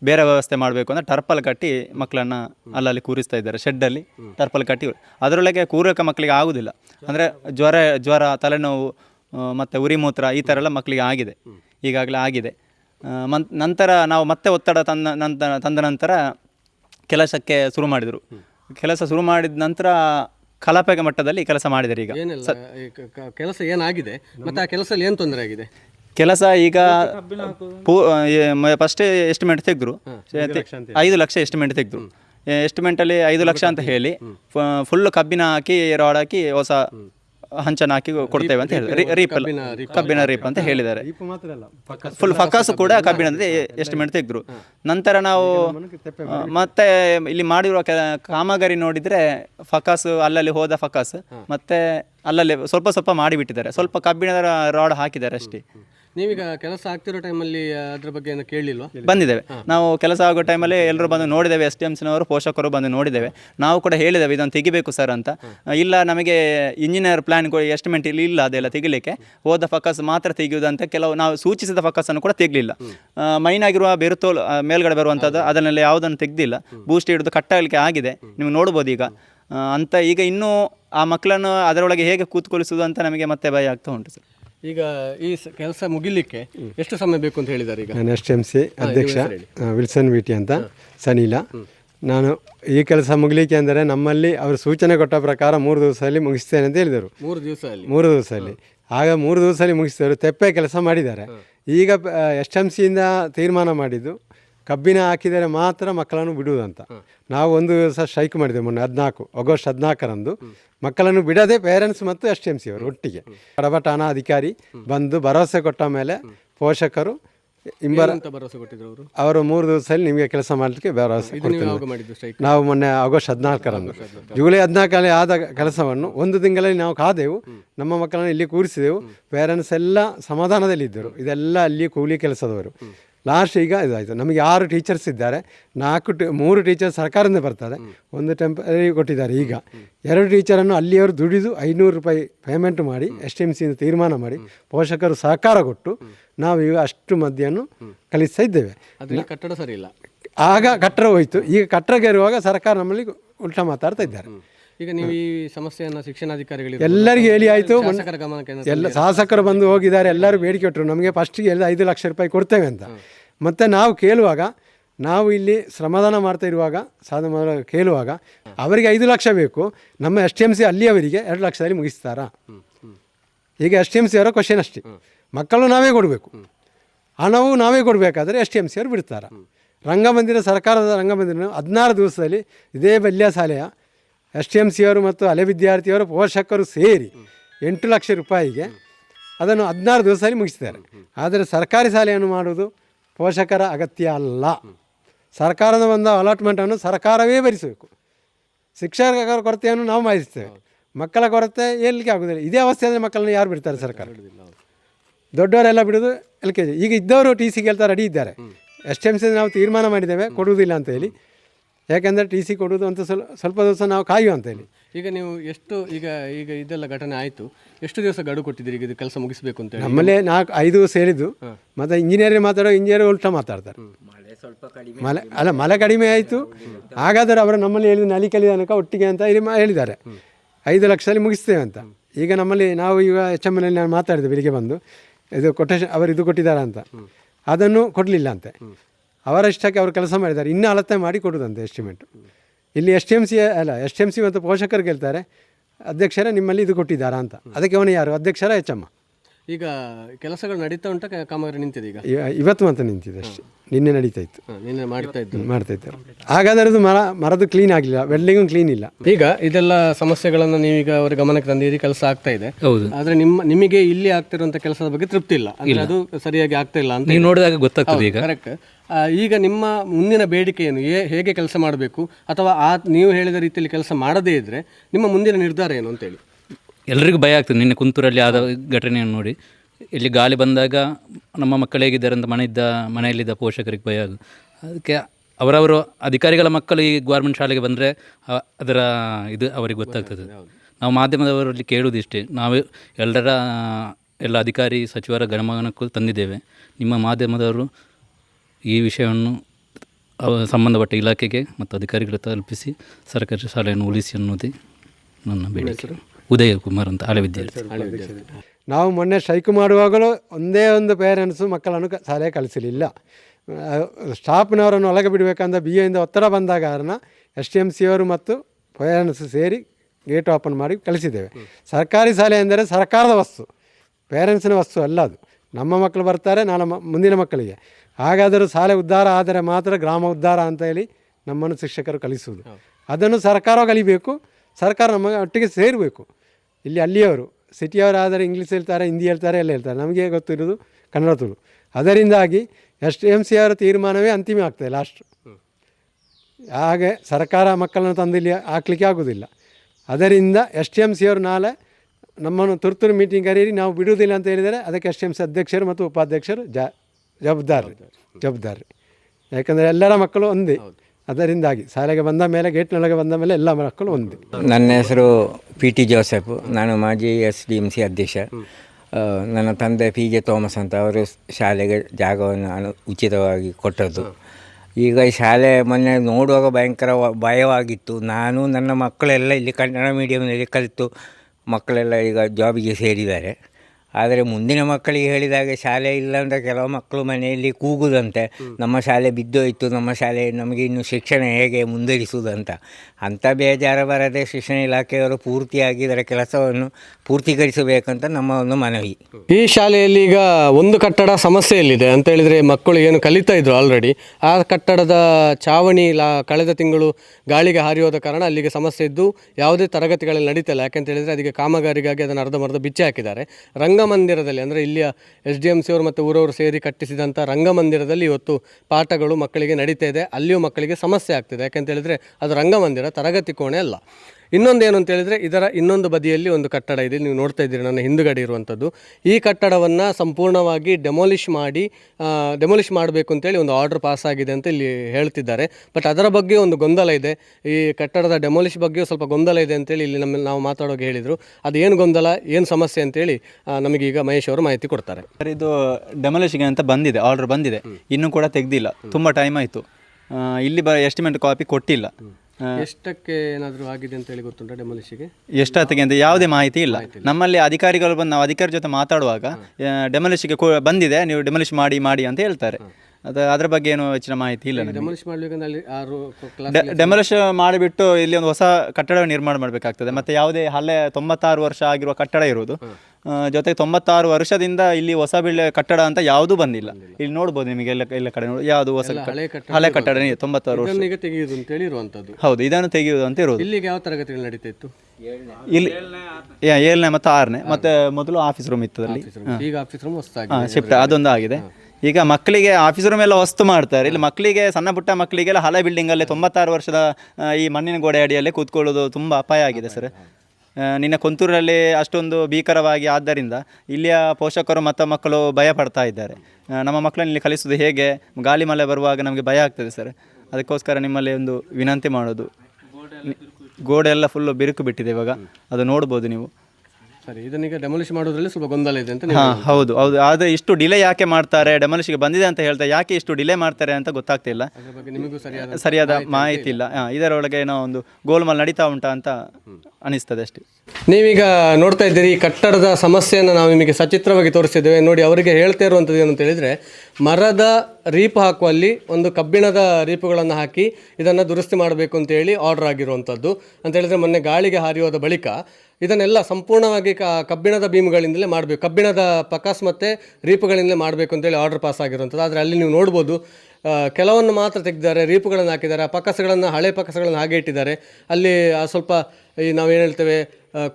ಬೇರೆ ವ್ಯವಸ್ಥೆ ಮಾಡಬೇಕು ಅಂದರೆ ಟರ್ಪಲ್ ಕಟ್ಟಿ ಮಕ್ಕಳನ್ನು ಅಲ್ಲಲ್ಲಿ ಕೂರಿಸ್ತಾ ಇದ್ದಾರೆ ಶೆಡ್ಡಲ್ಲಿ ಟರ್ಪಲ್ ಕಟ್ಟಿ. ಅದರೊಳಗೆ ಕೂರಕ ಮಕ್ಕಳಿಗೆ ಆಗೋದಿಲ್ಲ. ಅಂದರೆ ಜ್ವರ ಜ್ವರ ತಲೆನೋವು ಮತ್ತು ಉರಿಮೂತ್ರ ಉರಿ ಮೂತ್ರ ಈ ಥರ ಎಲ್ಲ ಮಕ್ಕಳಿಗೆ ಆಗಿದೆ. ಈಗಾಗಲೇ ಆಗಿದೆ. ಮನ್- ನಂತರ ನಾವು ಮತ್ತೆ ಒತ್ತಡ ತಂದ ನಂತರ ತಂದ ನಂತರ ಕೆಲಸಕ್ಕೆ ಶುರು ಮಾಡಿದರು. ಕೆಲಸ ಶುರು ಮಾಡಿದ ನಂತರ ಕಲಾಪಕ ಮಟ್ಟದಲ್ಲಿ ಕೆಲಸ ಮಾಡಿದ್ದಾರೆ ಈಗ. ಕೆಲಸ ಏನಾಗಿದೆ? ಮತ್ತು ಆ ಕೆಲಸದಲ್ಲಿ ಏನು ತೊಂದರೆ ಆಗಿದೆ? ಕೆಲಸ ಈಗ ಫಸ್ಟ್ ಎಸ್ಟಿಮೇಟ್ ತೆಗೆದ್ರು. ಐದು ಲಕ್ಷ ಎಸ್ಟಿಮೇಟ್ ತೆಗೆದ್ರು. ಎಸ್ಟಿಮೇಟಲ್ಲಿ ಐದು ಲಕ್ಷ ಅಂತ ಹೇಳಿ. ಫುಲ್ ಕಬ್ಬಿನ ಹಾಕಿ ರಾಡ್ ಹಾಕಿ ಹೊಸ ಹಂಚನ ಹಾಕಿ ಕೊಡ್ತೇವೆ ಅಂತ ಹೇಳಿದ್ರು ರೀಪ್ ಕಬ್ಬಿನ ರೀಪ್ ಅಂತ ಹೇಳಿದ್ದಾರೆ. ಮಾತ್ರ ಅಲ್ಲ ಫುಲ್ ಫಕಾಸು ಕೂಡ ಕಬ್ಬಿಣದ ಎಸ್ಟಿಮೇಟ್ ತೆಗೆದ್ರು. ನಂತರ ನಾವು ಮತ್ತೆ ಇಲ್ಲಿ ಮಾಡಿರುವ ಕಾಮಗಾರಿ ನೋಡಿದ್ರೆ ಫಕಾಸು ಅಲ್ಲಲ್ಲಿ ಹೋದ ಫಕಾಸ್ ಮತ್ತೆ ಅಲ್ಲಲ್ಲಿ ಸ್ವಲ್ಪ ಸ್ವಲ್ಪ ಮಾಡಿಬಿಟ್ಟಿದ್ದಾರೆ. ಸ್ವಲ್ಪ ಕಬ್ಬಿಣದ ರಾಡ್ ಹಾಕಿದ್ದಾರೆ ಅಷ್ಟೇ. ನೀವೀಗ ಕೆಲಸ ಆಗ್ತಿರೋ ಟೈಮಲ್ಲಿ ಅದ್ರ ಬಗ್ಗೆ ಏನು ಬಂದಿದ್ದೇವೆ. ನಾವು ಕೆಲಸ ಆಗೋ ಟೈಮಲ್ಲಿ ಎಲ್ಲರೂ ಬಂದು ನೋಡಿದ್ದೇವೆ ಎಸ್ ಟಿ ಎಮ್ಸ್ನವರು ಪೋಷಕರು ಬಂದು ನೋಡಿದ್ದೇವೆ. ನಾವು ಕೂಡ ಹೇಳಿದ್ದೇವೆ ಇದನ್ನು ತೆಗಿಬೇಕು ಸರ್ ಅಂತ. ಇಲ್ಲ ನಮಗೆ ಇಂಜಿನಿಯರ್ ಪ್ಲಾನ್ ಎಸ್ಟಿಮೇಟ್ ಇಲ್ಲಿ ಇಲ್ಲ ಅದೆಲ್ಲ ತೆಗಿಲಿಕ್ಕೆ. ಹೋದ ಫಕಸ್ ಮಾತ್ರ ತೆಗೆಯುವುದಂತ ಕೆಲವು ನಾವು ಸೂಚಿಸಿದ ಫಕಸನ್ನು ಕೂಡ ತೆಗಲಿಲ್ಲ. ಮೈನ್ ಆಗಿರುವ ಬೆರುತೋಲ್ ಮೇಲ್ಗಡೆ ಬರುವಂಥದ್ದು ಅದನ್ನೆಲ್ಲ ಯಾವುದನ್ನು ತೆಗೆದಿಲ್ಲ. ಬೂಸ್ಟ್ ಹಿಡಿದು ಕಟ್ಟಾಗಲಿಕ್ಕೆ ಆಗಿದೆ. ನೀವು ನೋಡ್ಬೋದು ಈಗ. ಅಂತ ಈಗ ಇನ್ನೂ ಆ ಮಕ್ಕಳನ್ನು ಅದರೊಳಗೆ ಹೇಗೆ ಕೂತ್ಕೊಳಿಸುವುದು ಅಂತ ನಮಗೆ ಮತ್ತೆ ಭಯ ಆಗ್ತಾ ಉಂಟು ಸರ್. ಈಗ ಈ ಕೆಲಸ ಮುಗಿಲಿಕ್ಕೆ ಎಷ್ಟು ಸಮಯ ಬೇಕು ಅಂತ ಹೇಳಿದ್ದಾರೆ ಈಗ? ನಾನು ಎಸ್ ಎಂ ಸಿ ಅಧ್ಯಕ್ಷ ಆ, ವಿಲ್ಸನ್ ವಿಟಿ ಅಂತ ಸನಿಲ. ನಾನು ಈ ಕೆಲಸ ಮುಗಲಿಕ್ಕೆ ಅಂದರೆ ನಮ್ಮಲ್ಲಿ ಅವರು ಸೂಚನೆ ಕೊಟ್ಟ ಪ್ರಕಾರ ಮೂರು ದಿವಸದಲ್ಲಿ ಮುಗಿಸ್ತೇನೆ ಅಂತ ಹೇಳಿದರು. ಮೂರು ದಿವಸದಲ್ಲಿ. ಮೂರು ದಿವಸದಲ್ಲಿ. ಆಗ ಮೂರು ದಿವಸದಲ್ಲಿ ಮುಗಿಸಿದರು ತೆಪ್ಪೆ ಕೆಲಸ ಮಾಡಿದ್ದಾರೆ. ಈಗ ಎಸ್ ಎಂ ಸಿಯಿಂದ ತೀರ್ಮಾನ ಮಾಡಿದ್ದು ಕಬ್ಬಿನ ಹಾಕಿದರೆ ಮಾತ್ರ ಮಕ್ಕಳನ್ನು ಬಿಡುವುದಂತ. ನಾವು ಒಂದು ದಿವಸ ಸ್ಟ್ರೈಕ್ ಮಾಡಿದೆವು ಮೊನ್ನೆ ಹದಿನಾಲ್ಕು ಆಗಸ್ಟ್ ಹದಿನಾಲ್ಕರಂದು. ಮಕ್ಕಳನ್ನು ಬಿಡದೆ ಪೇರೆಂಟ್ಸ್ ಮತ್ತು ಎಸ್ ಟಿ ಎಂ ಸಿ ಅವರು ಒಟ್ಟಿಗೆ. ಕಡಬ ಠಾಣಾ ಅಧಿಕಾರಿ ಬಂದು ಭರವಸೆ ಕೊಟ್ಟ ಮೇಲೆ ಪೋಷಕರು ಇಂಬರ ಅವರು? ಮೂರು ದಿವಸದಲ್ಲಿ ನಿಮಗೆ ಕೆಲಸ ಮಾಡಲಿಕ್ಕೆ ಭರವಸೆ ನಾವು ಮೊನ್ನೆ ಆಗಸ್ಟ್ ಹದಿನಾಲ್ಕರಂದು. ಜುಲೈ ಹದಿನಾಲ್ಕರಲ್ಲಿ ಆದ ಕೆಲಸವನ್ನು ಒಂದು ತಿಂಗಳಲ್ಲಿ ನಾವು ಕಾದೆವು. ನಮ್ಮ ಮಕ್ಕಳನ್ನು ಇಲ್ಲಿ ಕೂರಿಸಿದೆವು. ಪೇರೆಂಟ್ಸ್ ಎಲ್ಲ ಸಮಾಧಾನದಲ್ಲಿದ್ದರು. ಇದೆಲ್ಲ ಅಲ್ಲಿ ಕೂಲಿ ಕೆಲಸದವರು. ಲಾಸ್ಟ್ ಈಗ ಇದಾಯಿತು. ನಮಗೆ ಆರು ಟೀಚರ್ಸ್ ಇದ್ದಾರೆ. ನಾಲ್ಕು ಟಿ ಮೂರು ಟೀಚರ್ ಸರ್ಕಾರದಿಂದ ಬರ್ತಾರೆ ಒಂದು ಟೆಂಪರರಿ ಕೊಟ್ಟಿದ್ದಾರೆ ಈಗ. ಎರಡು ಟೀಚರನ್ನು ಅಲ್ಲಿಯವರು ದುಡಿದು ಐನೂರು ರೂಪಾಯಿ ಪೇಮೆಂಟ್ ಮಾಡಿ ಎಸ್ ಟಿ ಎಂ ಸಿಯಿಂದ ತೀರ್ಮಾನ ಮಾಡಿ ಪೋಷಕರು ಸಹಕಾರ ಕೊಟ್ಟು ನಾವು ಈಗ ಅಷ್ಟು ಮಧ್ಯವನ್ನು ಕಲಿಸ್ತಾ ಇದ್ದೇವೆ. ಕಟ್ಟಡ ಸರಿ ಇಲ್ಲ. ಆಗ ಕಟ್ಟಡ ಹೋಯಿತು. ಈಗ ಕಟ್ಟಡಗೆ ಇರುವಾಗ ಸರ್ಕಾರ ನಮ್ಮಲ್ಲಿ ಉಲ್ಟಾ ಮಾತಾಡ್ತಾ ಇದ್ದಾರೆ. ಈಗ ನೀವು ಈ ಸಮಸ್ಯೆಯನ್ನು ಶಿಕ್ಷಣಾಧಿಕಾರಿಗಳಿಗೆ ಎಲ್ಲರಿಗೂ ಹೇಳಿ ಆಯಿತು. ಶಾಸಕರ ಗಮನಕ್ಕೆ ಎಲ್ಲ ಶಾಸಕರು ಬಂದು ಹೋಗಿದ್ದಾರೆ ಎಲ್ಲರೂ ಬೇಡಿಕೆ ಇಟ್ಟರು ನಮಗೆ ಫಸ್ಟಿಗೆ ಎಲ್ಲ ಐದು ಲಕ್ಷ ರೂಪಾಯಿ ಕೊಡ್ತೇವೆ ಅಂತ. ಮತ್ತು ನಾವು ಕೇಳುವಾಗ ನಾವು ಇಲ್ಲಿ ಶ್ರಮದಾನ ಮಾಡ್ತಾ ಇರುವಾಗ ಸಾಧನ ಕೇಳುವಾಗ ಅವರಿಗೆ ಐದು ಲಕ್ಷ ಬೇಕು. ನಮ್ಮ ಎಸ್ ಟಿ ಎಂ ಸಿ ಅಲ್ಲಿಯವರಿಗೆ ಎರಡು ಲಕ್ಷದಲ್ಲಿ ಮುಗಿಸ್ತಾರಾ? ಈಗ ಎಸ್ ಟಿ ಎಂ ಸಿ ಅವರ ಕ್ವಶನ್ ಅಷ್ಟೇ. ಮಕ್ಕಳು ನಾವೇ ಕೊಡಬೇಕು. ಹಣವು ನಾವೇ ಕೊಡಬೇಕಾದ್ರೆ ಎಸ್ ಟಿ ಎಂ ಸಿ ಅವರು ಬಿಡ್ತಾರೆ? ರಂಗಮಂದಿರ ಸರ್ಕಾರದ ರಂಗಮಂದಿರ ಹದಿನಾರು ದಿವಸದಲ್ಲಿ ಇದೇ ಬಲ್ಯ ಶಾಲೆಯ ಎಸ್ ಟಿ ಎಂ ಸಿ ಅವರು ಮತ್ತು ಅಲೆ ವಿದ್ಯಾರ್ಥಿಯವರು ಪೋಷಕರು ಸೇರಿ ಎಂಟು ಲಕ್ಷ ರೂಪಾಯಿಗೆ ಅದನ್ನು ಹದಿನಾರು ದಿವಸದಲ್ಲಿ ಮುಗಿಸಿದ್ದಾರೆ. ಆದರೆ ಸರ್ಕಾರಿ ಶಾಲೆಯನ್ನು ಮಾಡುವುದು ಪೋಷಕರ ಅಗತ್ಯ ಅಲ್ಲ. ಸರ್ಕಾರದ ಒಂದು ಅಲಾಟ್ಮೆಂಟನ್ನು ಸರ್ಕಾರವೇ ಭರಿಸಬೇಕು. ಶಿಕ್ಷಕರ ಕೊರತೆಯನ್ನು ನಾವು ಮಾಡಿಸ್ತೇವೆ. ಮಕ್ಕಳ ಕೊರತೆ ಎಲ್ಲಿಗೆ ಆಗೋದಿಲ್ಲ ಇದೇ ಅವಸ್ಥೆ ಅಂದರೆ ಮಕ್ಕಳನ್ನ ಯಾರು ಬಿಡ್ತಾರೆ ಸರ್ಕಾರ? ದೊಡ್ಡವರೆಲ್ಲ ಬಿಡೋದು ಎಲ್ ಕೆ ಜಿ. ಈಗ ಇದ್ದವರು ಟಿ ಸಿ ಕೇಳ್ತಾ ರೆಡಿ ಇದ್ದಾರೆ. ಎಸ್ ಟಿ ಎಂ ಸಿ ನಾವು ತೀರ್ಮಾನ ಮಾಡಿದ್ದೇವೆ, ಕೊಡುವುದಿಲ್ಲ ಅಂತ ಹೇಳಿ. ಯಾಕೆಂದರೆ ಟಿ ಸಿ ಕೊಡುವುದು ಅಂತ ಸ್ವಲ್ಪ ಸ್ವಲ್ಪ ದಿವಸ ನಾವು ಕಾಯುವ ಅಂತ ಹೇಳಿ ಈಗ ನೀವು ಎಷ್ಟು ಈಗ ಈಗ ಇದೆಲ್ಲ ಘಟನೆ ಆಯಿತು. ಎಷ್ಟು ದಿವಸ ಗಡು ಕೊಟ್ಟಿದ್ದೀರಿ ಈಗ ಇದು ಕೆಲಸ ಮುಗಿಸಬೇಕು ಅಂತ ಹೇಳಿ? ನಮ್ಮಲ್ಲೇ ನಾಲ್ಕು ಐದು ಸೇರಿದ್ದು ಹೇಳಿದ್ದು. ಮತ್ತು ಇಂಜಿನಿಯರ್ ಮಾತಾಡೋ ಇಂಜಿನಿಯರ್ ಉಲ್ಟಾ ಮಾತಾಡ್ತಾರೆ. ಮಳೆ ಅಲ್ಲ ಮಳೆ ಕಡಿಮೆ ಆಯಿತು. ಹಾಗಾದರೆ ಅವರು ನಮ್ಮಲ್ಲಿ ಹೇಳಿದ ನಲಿ ಕಲಿದ ತನಕ ಒಟ್ಟಿಗೆ ಅಂತ ಇಲ್ಲಿ ಮಾ- ಹೇಳಿದ್ದಾರೆ. ಐದು ಲಕ್ಷದಲ್ಲಿ ಮುಗಿಸ್ತೇವೆ ಅಂತ. ಈಗ ನಮ್ಮಲ್ಲಿ ನಾವು ಈಗ ಎಚ್ ಎಂ ಎಲ್ ನಾನು ಮಾತಾಡಿದೆ ಬೆಳಿಗ್ಗೆ ಬಂದು. ಇದು ಕೊಟೇಶನ್ ಅವರು ಇದು ಕೊಟ್ಟಿದ್ದಾರೆ ಅಂತ. ಅದನ್ನು ಕೊಡಲಿಲ್ಲ ಅಂತೆ. ಅವರಷ್ಟಕ್ಕೆ ಅವರು ಕೆಲಸ ಮಾಡಿದ್ದಾರೆ. ಇನ್ನೂ ಅಳತೆ ಮಾಡಿ ಕೊಡೋದಂತೆ ಎಸ್ಟಿಮೇಟ್ ಇಲ್ಲಿ ಎಸ್ ಟಿ ಎಂ ಸಿ ಅಲ್ಲ ಎಸ್ ಟಿ ಎಂ ಸಿ ಮತ್ತು ಪೋಷಕರು ಗೆಲ್ತಾರೆ. ಅಧ್ಯಕ್ಷರೇ ನಿಮ್ಮಲ್ಲಿ ಇದು ಕೊಟ್ಟಿದ್ದಾರಾ ಅಂತ. ಅದಕ್ಕೆ ಅವನು ಯಾರು? ಅಧ್ಯಕ್ಷರ ಎಚ್ ಎಮ್ಮ ಈಗ ಕೆಲಸಗಳು ನಡೀತಾ ಉಂಟ ಕಾಮಗಾರಿ ನಿಂತಿದೆ ಈಗ? ಇವ- ಇವತ್ತು ಮಾತ್ರ ನಿಂತಿದೆ ಅಷ್ಟೇ. ನಿನ್ನೆ ನಡೀತಾ ಇತ್ತು. ಹಾ, ನಿನ್ನೆ ಮಾಡ್ತಾ ಇದ್ದು. ಮಾಡ್ತಾ ಇದ್ದಾರೆ ಹಾಗಾದ್ರೆ ಅದು ಮರ ಮರದು ಕ್ಲೀನ್ ಆಗಲಿಲ್ಲ. ವೆಲ್ಡಿಂಗು ಕ್ಲೀನ್ ಇಲ್ಲ. ಈಗ ಇದೆಲ್ಲ ಸಮಸ್ಯೆಗಳನ್ನು ನೀವೀಗ ಅವರ ಗಮನಕ್ಕೆ ತಂದಿರಿ ಕೆಲಸ ಆಗ್ತಾ ಇದೆ. ಹೌದು. ಆದ್ರೆ ನಿಮ್ಮ ನಿಮಗೆ ಇಲ್ಲಿ ಆಗ್ತಿರುವಂತ ಕೆಲಸದ ಬಗ್ಗೆ ತೃಪ್ತಿ ಇಲ್ಲ. ಅಂದ್ರೆ ಅದು ಸರಿಯಾಗಿ ಆಗ್ತಾ ಇಲ್ಲ ಅಂತ ನೀವು ನೋಡಿದಾಗ ಗೊತ್ತಾಗ್ತದೆ ಈಗ. ಕರೆಕ್ಟ್ ಈಗ ನಿಮ್ಮ ಮುಂದಿನ ಬೇಡಿಕೆ ಏನು ಏ- ಹೇಗೆ ಕೆಲಸ ಮಾಡಬೇಕು? ಅಥವಾ ಆ ನೀವು ಹೇಳಿದ ರೀತಿಯಲ್ಲಿ ಕೆಲಸ ಮಾಡದೇ ಇದ್ರೆ ನಿಮ್ಮ ಮುಂದಿನ ನಿರ್ಧಾರ ಏನು ಅಂತೇಳಿ ಎಲ್ಲರಿಗೂ ಭಯ ಆಗ್ತದೆ. ನಿನ್ನೆ ಕುಂತೂರಲ್ಲಿ ಆದ ಘಟನೆಯನ್ನು ನೋಡಿ. ಇಲ್ಲಿ ಗಾಳಿ ಬಂದಾಗ ನಮ್ಮ ಮಕ್ಕಳು ಹೇಗಿದ್ದಾರೆ ಅಂತ ಮನೆ ಇದ್ದ ಮನೆಯಲ್ಲಿದ್ದ ಪೋಷಕರಿಗೆ ಭಯ ಆಗೋದು ಅದಕ್ಕೆ ಅವರವರು ಅಧಿಕಾರಿಗಳ ಮಕ್ಕಳು ಈ ಗೌರ್ಮೆಂಟ್ ಶಾಲೆಗೆ ಬಂದರೆ ಅದರ ಇದು ಅವರಿಗೆ ಗೊತ್ತಾಗ್ತದೆ. ನಾವು ಮಾಧ್ಯಮದವರಲ್ಲಿ ಕೇಳುವುದಿಷ್ಟೇ. ನಾವು ಎಲ್ಲರ, ಎಲ್ಲ ಅಧಿಕಾರಿ ಸಚಿವರ ಗಮನಕ್ಕೂ ತಂದಿದ್ದೇವೆ. ನಿಮ್ಮ ಮಾಧ್ಯಮದವರು ಈ ವಿಷಯವನ್ನು ಸಂಬಂಧಪಟ್ಟ ಇಲಾಖೆಗೆ ಮತ್ತು ಅಧಿಕಾರಿಗಳು ತಲುಪಿಸಿ, ಸರ್ಕಾರಿ ಶಾಲೆಯನ್ನು ಉಳಿಸಿ ಅನ್ನೋದೇ ನನ್ನ ಬೇಡಿಕೆ. ಉದಯ ಕುಮಾರ್ ಅಂತ ಹಳೆ. ವಿದ್ಯಾರ್ಥಿ ನಾವು ಮೊನ್ನೆ ಸ್ಟ್ರೈಕ್ ಮಾಡುವಾಗಲೂ ಒಂದೇ ಒಂದು ಪೇರೆಂಟ್ಸು ಮಕ್ಕಳನ್ನು ಕ- ಶಾಲೆಗೆ ಕಳಿಸಲಿಲ್ಲ. ಸ್ಟಾಫ್ನವರನ್ನು ಒಳಗೆ ಬಿಡಬೇಕಂದ್ರೆ ಬಿ ಎಯಿಂದ ಒತ್ತಡ ಬಂದ ಕಾರಣ ಎಸ್ ಟಿ ಎಂ ಸಿಯವರು ಮತ್ತು ಪೇರೆಂಟ್ಸ್ ಸೇರಿ ಗೇಟ್ ಓಪನ್ ಮಾಡಿ ಕಳಿಸಿದ್ದೇವೆ. ಸರ್ಕಾರಿ ಶಾಲೆ ಎಂದರೆ ಸರ್ಕಾರದ ವಸ್ತು ಪೇರೆಂಟ್ಸಿನ ವಸ್ತು ಅಲ್ಲ ಅದು. ನಮ್ಮ ಮಕ್ಕಳು ಬರ್ತಾರೆ ನಾನು ಮುಂದಿನ ಮಕ್ಕಳಿಗೆ. ಹಾಗಾದರೂ ಶಾಲೆ ಉದ್ಧಾರ ಆದರೆ ಮಾತ್ರ ಗ್ರಾಮ ಉದ್ಧಾರ ಅಂತ ಹೇಳಿ ನಮ್ಮನ್ನು ಶಿಕ್ಷಕರು ಕಲಿಸುವುದು ಅದನ್ನು ಸರ್ಕಾರ ಕಲಿಬೇಕು ಸರ್ಕಾರ ನಮ್ಮ ಒಟ್ಟಿಗೆ ಸೇರಬೇಕು. ಇಲ್ಲಿ ಅಲ್ಲಿಯವರು. ಸಿಟಿಯವರಾದರೆ ಇಂಗ್ಲೀಷ್ ಹೇಳ್ತಾರೆ ಹಿಂದಿ ಹೇಳ್ತಾರೆ ಎಲ್ಲ ಹೇಳ್ತಾರೆ. ನಮಗೆ ಗೊತ್ತಿರೋದು ಕನ್ನಡ ತುಳು. ಅದರಿಂದಾಗಿ ಎಸ್ ಟಿ ಎಂ ಸಿ ಅವರ ತೀರ್ಮಾನವೇ ಅಂತಿಮ ಆಗ್ತದೆ ಲಾಸ್ಟ್ ಹಾಗೆ ಸರ್ಕಾರ ಮಕ್ಕಳನ್ನು ತಂದಿಲ್ಲಿ ಹಾಕ್ಲಿಕ್ಕೆ ಆಗೋದಿಲ್ಲ ಅದರಿಂದ ಎಸ್ ಟಿ ಎಂ ಸಿ ಅವರು ನಾಳೆ ನಮ್ಮನ್ನು ತುರ್ತುರು ಮೀಟಿಂಗ್ ಕರೀರಿ ನಾವು ಬಿಡುವುದಿಲ್ಲ ಅಂತ ಹೇಳಿದರೆ ಅದಕ್ಕೆ ಎಸ್ ಟಿ ಎಂ ಸಿ ಅಧ್ಯಕ್ಷರು ಮತ್ತು ಉಪಾಧ್ಯಕ್ಷರು ಜ ಜವಾಬ್ದಾರಿ ಜವಾಬ್ದಾರಿ. ಯಾಕಂದರೆ ಎಲ್ಲರ ಮಕ್ಕಳು ಒಂದೇ. ಅದರಿಂದಾಗಿ ಶಾಲೆಗೆ ಬಂದ ಮೇಲೆ ಗೇಟ್ನೊಳಗೆ ಬಂದ ಮೇಲೆ ಎಲ್ಲ ಮಕ್ಕಳು ಒಂದೇ. ನನ್ನ ಹೆಸರು ಪಿ ಟಿ ಜೋಸೆಫ್ ನಾನು ಮಾಜಿ ಎಸ್ ಡಿ ಎಂ ಸಿ ಅಧ್ಯಕ್ಷ. ಆ, ನನ್ನ ತಂದೆ ಪಿ ಜೆ ಥಾಮಸ್ ಅಂತ ಅವರು ಶಾಲೆಗೆ ಜಾಗವನ್ನು ಅನು ಉಚಿತವಾಗಿ ಕೊಟ್ಟದ್ದು. ಈಗ ಈ ಶಾಲೆ ಮೊನ್ನೆ ನೋಡುವಾಗ ಭಯಂಕರ ವ- ಭಯವಾಗಿತ್ತು. ನಾನು ನನ್ನ ಮಕ್ಕಳೆಲ್ಲ ಇಲ್ಲಿ ಕನ್ನಡ ಮೀಡಿಯಮ್ನಲ್ಲಿ ಕಲಿತು ಮಕ್ಕಳೆಲ್ಲ ಈಗ ಜಾಬಿಗೆ ಸೇರಿದ್ದಾರೆ. ಆದರೆ ಮುಂದಿನ ಮಕ್ಕಳಿಗೆ ಹೇಳಿದಾಗ ಶಾಲೆ ಇಲ್ಲ ಅಂದರೆ ಕೆಲವು ಮಕ್ಕಳು ಮನೆಯಲ್ಲಿ ಕೂಗುದಂತೆ. ನಮ್ಮ ಶಾಲೆ ಬಿದ್ದೋಯ್ತು ನಮ್ಮ ಶಾಲೆ ನಮಗೆ ಇನ್ನು ಶಿಕ್ಷಣ ಹೇಗೆ ಮುಂದುವರಿಸುವುದಂತ ಅಂಥ ಬೇಜಾರು ಬರದೆ ಶಿಕ್ಷಣ ಇಲಾಖೆಯವರು ಪೂರ್ತಿಯಾಗಿ ಇದರ ಕೆಲಸವನ್ನು ಪೂರ್ತೀಕರಿಸಬೇಕಂತ ನಮ್ಮ ಒಂದು ಮನವಿ. ಈ ಶಾಲೆಯಲ್ಲಿ ಈಗ ಒಂದು ಕಟ್ಟಡ ಸಮಸ್ಯೆಯಲ್ಲಿದೆ ಅಂತ ಹೇಳಿದ್ರೆ ಮಕ್ಕಳು ಏನು ಕಲಿತಾ ಇದ್ರು ಆಲ್ರೆಡಿ ಆ ಕಟ್ಟಡದ ಚಾವಣಿ ಲಾ ಕಳೆದ ತಿಂಗಳು ಗಾಳಿಗೆ ಹಾರಿ ಹೋದ ಕಾರಣ ಅಲ್ಲಿಗೆ ಸಮಸ್ಯೆ ಇದ್ದು ಯಾವುದೇ ತರಗತಿಗಳಲ್ಲಿ ನಡೀತಿಲ್ಲ. ಯಾಕಂತ ಹೇಳಿದ್ರೆ ಅದಕ್ಕೆ ಕಾಮಗಾರಿಗಾಗಿ ಅದನ್ನು ಅರ್ಧಮರ್ಧ ಬಿಚ್ಚಿ ಹಾಕಿದ್ದಾರೆ. ರಂಗಮಂದಿರದಲ್ಲಿ, ಅಂದರೆ ಇಲ್ಲಿಯ ಎಸ್ ಡಿ ಎಂ ಸಿಯವರು ಮತ್ತು ಊರವರು ಸೇರಿ ಕಟ್ಟಿಸಿದಂಥ ರಂಗಮಂದಿರದಲ್ಲಿ ಇವತ್ತು ಪಾಠಗಳು ಮಕ್ಕಳಿಗೆ ನಡೀತಾ ಇದೆ. ಅಲ್ಲಿಯೂ ಮಕ್ಕಳಿಗೆ ಸಮಸ್ಯೆ ಆಗ್ತಿದೆ. ಯಾಕಂತ ಹೇಳಿದ್ರೆ ಅದು ರಂಗಮಂದಿರ, ತರಗತಿ ಕೋಣೆ ಅಲ್ಲ. ಇನ್ನೊಂದು ಏನು ಅಂತ ಹೇಳಿದ್ರೆ ಇದರ ಇನ್ನೊಂದು ಬದಿಯಲ್ಲಿ ಒಂದು ಕಟ್ಟಡ ಇದೆ. ನೀವು ನೋಡ್ತಾ ಇದ್ದೀರಿ ನನ್ನ ಹಿಂದುಗಡೆ ಇರುವಂಥದ್ದು. ಈ ಕಟ್ಟಡವನ್ನು ಸಂಪೂರ್ಣವಾಗಿ ಡೆಮೊಲಿಷ್ ಮಾಡಿ ಡೆಮೊಲಿಷ್ ಮಾಡಬೇಕು ಅಂತೇಳಿ ಒಂದು ಆರ್ಡರ್ ಪಾಸ್ ಆಗಿದೆ ಅಂತ ಇಲ್ಲಿ ಹೇಳ್ತಿದ್ದಾರೆ. ಬಟ್ ಅದರ ಬಗ್ಗೆ ಒಂದು ಗೊಂದಲ ಇದೆ. ಈ ಕಟ್ಟಡದ ಡೆಮೊಲಿಷ್ ಬಗ್ಗೆಯೂ ಸ್ವಲ್ಪ ಗೊಂದಲ ಇದೆ ಅಂತೇಳಿ ಇಲ್ಲಿ ನಮ್ಮ ನಾವು ಮಾತಾಡೋಕೆ ಹೇಳಿದರು. ಅದು ಏನು ಗೊಂದಲ ಏನು ಸಮಸ್ಯೆ ಅಂತೇಳಿ ನಮಗೀಗ ಮಹೇಶ್ ಅವರು ಮಾಹಿತಿ ಕೊಡ್ತಾರೆ. ಸರ್ ಇದು ಡೆಮೊಲಿಷಿಗೆ ಅಂತ ಬಂದಿದೆ ಆರ್ಡರ್ ಬಂದಿದೆ. ಇನ್ನೂ ಕೂಡ ತೆಗೆದಿಲ್ಲ. ತುಂಬ ಟೈಮ್ ಆಯಿತು. ಇಲ್ಲಿ ಬ ಎಸ್ಟಿಮೇಟ್ ಕಾಪಿ ಕೊಟ್ಟಿಲ್ಲ. ಎಷ್ಟಕ್ಕೆ ಏನಾದರೂ ಆಗಿದೆ ಅಂತ ಹೇಳಿ ಗೊತ್ತುಂಟ ಡೆಮೊಲಿಷಿಗೆ ಎಷ್ಟೊತ್ತಿಗೆ ಅಂತ ಯಾವುದೇ ಮಾಹಿತಿ ಇಲ್ಲ. ನಮ್ಮಲ್ಲಿ ಅಧಿಕಾರಿಗಳು ಬಂದು ನಾವು ಅಧಿಕಾರಿ ಜೊತೆ ಮಾತಾಡುವಾಗ ಡೆಮೊಲಿಷಿಗೆ ಬಂದಿದೆ ನೀವು ಡೆಮೊಲಿಷ್ ಮಾಡಿ ಮಾಡಿ ಅಂತ ಹೇಳ್ತಾರೆ. ಅದು ಅದರ ಬಗ್ಗೆ ಏನು ಹೆಚ್ಚಿನ ಮಾಹಿತಿ ಇಲ್ಲ ಡೆಮೊಲಿಷ್ ಮಾಡಬೇಕಂದ್ರೆ ಡೆಮೊಲಿಷ್ ಮಾಡಿಬಿಟ್ಟು ಇಲ್ಲಿ ಒಂದು ಹೊಸ ಕಟ್ಟಡ ನಿರ್ಮಾಣ ಮಾಡಬೇಕಾಗ್ತದೆ. ಮತ್ತೆ ಯಾವುದೇ ಹಳೆ ತೊಂಬತ್ತಾರು ವರ್ಷ ಆಗಿರುವ ಕಟ್ಟಡ ಇರುವುದು. ಜೊತೆಗೆ ತೊಂಬತ್ತಾರು ವರ್ಷದಿಂದ ಇಲ್ಲಿ ಹೊಸ ಬಿಳಿ ಕಟ್ಟಡ ಅಂತ ಯಾವುದೂ ಬಂದಿಲ್ಲ. ಇಲ್ಲಿ ನೋಡ್ಬೋದು ನಿಮಗೆ ಎಲ್ಲ ಎಲ್ಲ ಕಡೆ ನೋಡಿ. ಯಾವುದು ಹೊಸ ಹಳೆ ಕಟ್ಟಡ ಹಳೆ ಕಟ್ಟಡ ತೊಂಬತ್ತಾರು ವರ್ಷ. ಈಗ ತೆಗೆಯುವುದು ಅಂತ ಹೌದು ಇದನ್ನು ತೆಗೆಯುವುದು ಅಂತ ಇರುವುದು. ಇಲ್ಲಿಗೆ ಯಾವ ತರಗತಿಗಳು ನಡೀತಾ ಇತ್ತು? ಇಲ್ಲಿ ಯಾ, ಏಳನೇ ಮತ್ತು ಆರನೇ. ಮತ್ತೆ ಮೊದಲು ಆಫೀಸ್ ರೂಮ್ ಇತ್ತು ಅಲ್ಲಿ ಈಗ ಆಫೀಸ್ ರೂಮ್ ಶಿಫ್ಟ್ ಅದೊಂದು ಆಗಿದೆ ಈಗ ಮಕ್ಕಳಿಗೆ ಆಫೀಸ್ ರೂಮ್ ಎಲ್ಲ ವಸ್ತು ಮಾಡ್ತಾರೆ. ಇಲ್ಲಿ ಮಕ್ಕಳಿಗೆ ಸಣ್ಣ ಪುಟ್ಟ ಮಕ್ಕಳಿಗೆಲ್ಲ ಹಳೆ ಬಿಲ್ಡಿಂಗಲ್ಲೇ ತೊಂಬತ್ತಾರು ವರ್ಷದ ಈ ಮಣ್ಣಿನ ಗೋಡೆ ಅಡಿಯಲ್ಲೇ ಕೂತ್ಕೊಳ್ಳೋದು ತುಂಬ ಅಪಾಯ ಆಗಿದೆ ಸರ್ ನಿನ್ನೆ ಕೊಂತೂರಲ್ಲಿ ಅಷ್ಟೊಂದು ಭೀಕರವಾಗಿ ಆದ್ದರಿಂದ ಇಲ್ಲಿಯ ಪೋಷಕರು ಮತ್ತು ಮಕ್ಕಳು ಭಯ ಪಡ್ತಾ ಇದ್ದಾರೆ. ನಮ್ಮ ಮಕ್ಕಳನ್ನ ಇಲ್ಲಿ ಕಲಿಸೋದು ಹೇಗೆ? ಗಾಳಿ ಮಳೆ ಬರುವಾಗ ನಮಗೆ ಭಯ ಆಗ್ತದೆ ಸರ್. ಅದಕ್ಕೋಸ್ಕರ ನಿಮ್ಮಲ್ಲಿ ಒಂದು ವಿನಂತಿ ಮಾಡೋದು. ಗೋಡೆ ಎಲ್ಲ ಫುಲ್ಲು ಬಿರುಕು ಬಿಟ್ಟಿದೆ ಇವಾಗ. ಅದು ನೋಡ್ಬೋದು ನೀವು. ಸರಿ ಇದನ್ನೀಗ ಡೆಮೊಲಿಷ್ ಮಾಡೋದ್ರಲ್ಲಿ ಸ್ವಲ್ಪ ಗೊಂದಲ ಇದೆ ಅಂತ ನೀವು ಹಾ ಹೌದು ಹೌದು. ಆದರೆ ಇಷ್ಟು ಡಿಲೇ ಯಾಕೆ ಮಾಡ್ತಾರೆ? ಡೆಮಾಲಿಷ್ಗೆ ಬಂದಿದೆ ಅಂತ ಹೇಳ್ತಾರೆ ಯಾಕೆ ಇಷ್ಟು ಡಿಲೇ ಮಾಡ್ತಾರೆ ಅಂತ ಗೊತ್ತಾಗ್ತಿಲ್ಲ ಅದ್ರ ಬಗ್ಗೆ ನಿಮಗೂ ಸರಿಯಾದ ಸರಿಯಾದ ಮಾಹಿತಿ ಇಲ್ಲ. ಹಾ, ಇದರೊಳಗೆ ಏನೋ ಒಂದು ಗೋಲ್ಮಾಲ್ ನಡೀತಾ ಉಂಟಾ ಅಂತ ಅನಿಸ್ತದೆ ಅಷ್ಟೇ. ನೀವೀಗ ನೋಡ್ತಾ ಇದ್ದೀರಿ ಈ ಕಟ್ಟಡದ ಸಮಸ್ಯೆಯನ್ನು ನಾವು ನಿಮಗೆ ಸಚಿತ್ರವಾಗಿ ತೋರಿಸಿದ್ದೇವೆ. ನೋಡಿ ಅವರಿಗೆ ಹೇಳ್ತಾ ಇರುವಂಥದ್ದು ಏನು ಅಂತ ಹೇಳಿದರೆ ಮರದ ರೀಪ್ ಹಾಕುವಲ್ಲಿ ಒಂದು ಕಬ್ಬಿಣದ ರೀಪುಗಳನ್ನು ಹಾಕಿ ಇದನ್ನು ದುರಸ್ತಿ ಮಾಡಬೇಕು ಅಂತೇಳಿ ಆರ್ಡರ್ ಆಗಿರುವಂಥದ್ದು ಅಂತ ಹೇಳಿದರೆ ಮೊನ್ನೆ ಗಾಳಿಗೆ ಹಾರಿಯೋದ ಬಳಿಕ ಇದನ್ನೆಲ್ಲ ಸಂಪೂರ್ಣವಾಗಿ ಕಬ್ಬಿಣದ ಬೀಮ್ಗಳಿಂದಲೇ ಮಾಡಬೇಕು. ಕಬ್ಬಿಣದ ಪಕಾಸ್ ಮತ್ತು ರೀಪುಗಳಿಂದಲೇ ಮಾಡಬೇಕು ಅಂತೇಳಿ ಆರ್ಡರ್ ಪಾಸ್ ಆಗಿರುವಂಥದ್ದು ಆದರೆ ಅಲ್ಲಿ ನೀವು ನೋಡ್ಬೋದು ಕೆಲವನ್ನು ಮಾತ್ರ ತೆಗೆದಿದ್ದಾರೆ, ರೀಪುಗಳನ್ನು ಹಾಕಿದ್ದಾರೆ, ಆ ಪಕಸಗಳನ್ನು, ಹಳೆ ಪಕಸಗಳನ್ನು ಹಾಗೆ ಇಟ್ಟಿದ್ದಾರೆ. ಅಲ್ಲಿ ಸ್ವಲ್ಪ ಈ ನಾವೇನು ಹೇಳ್ತೇವೆ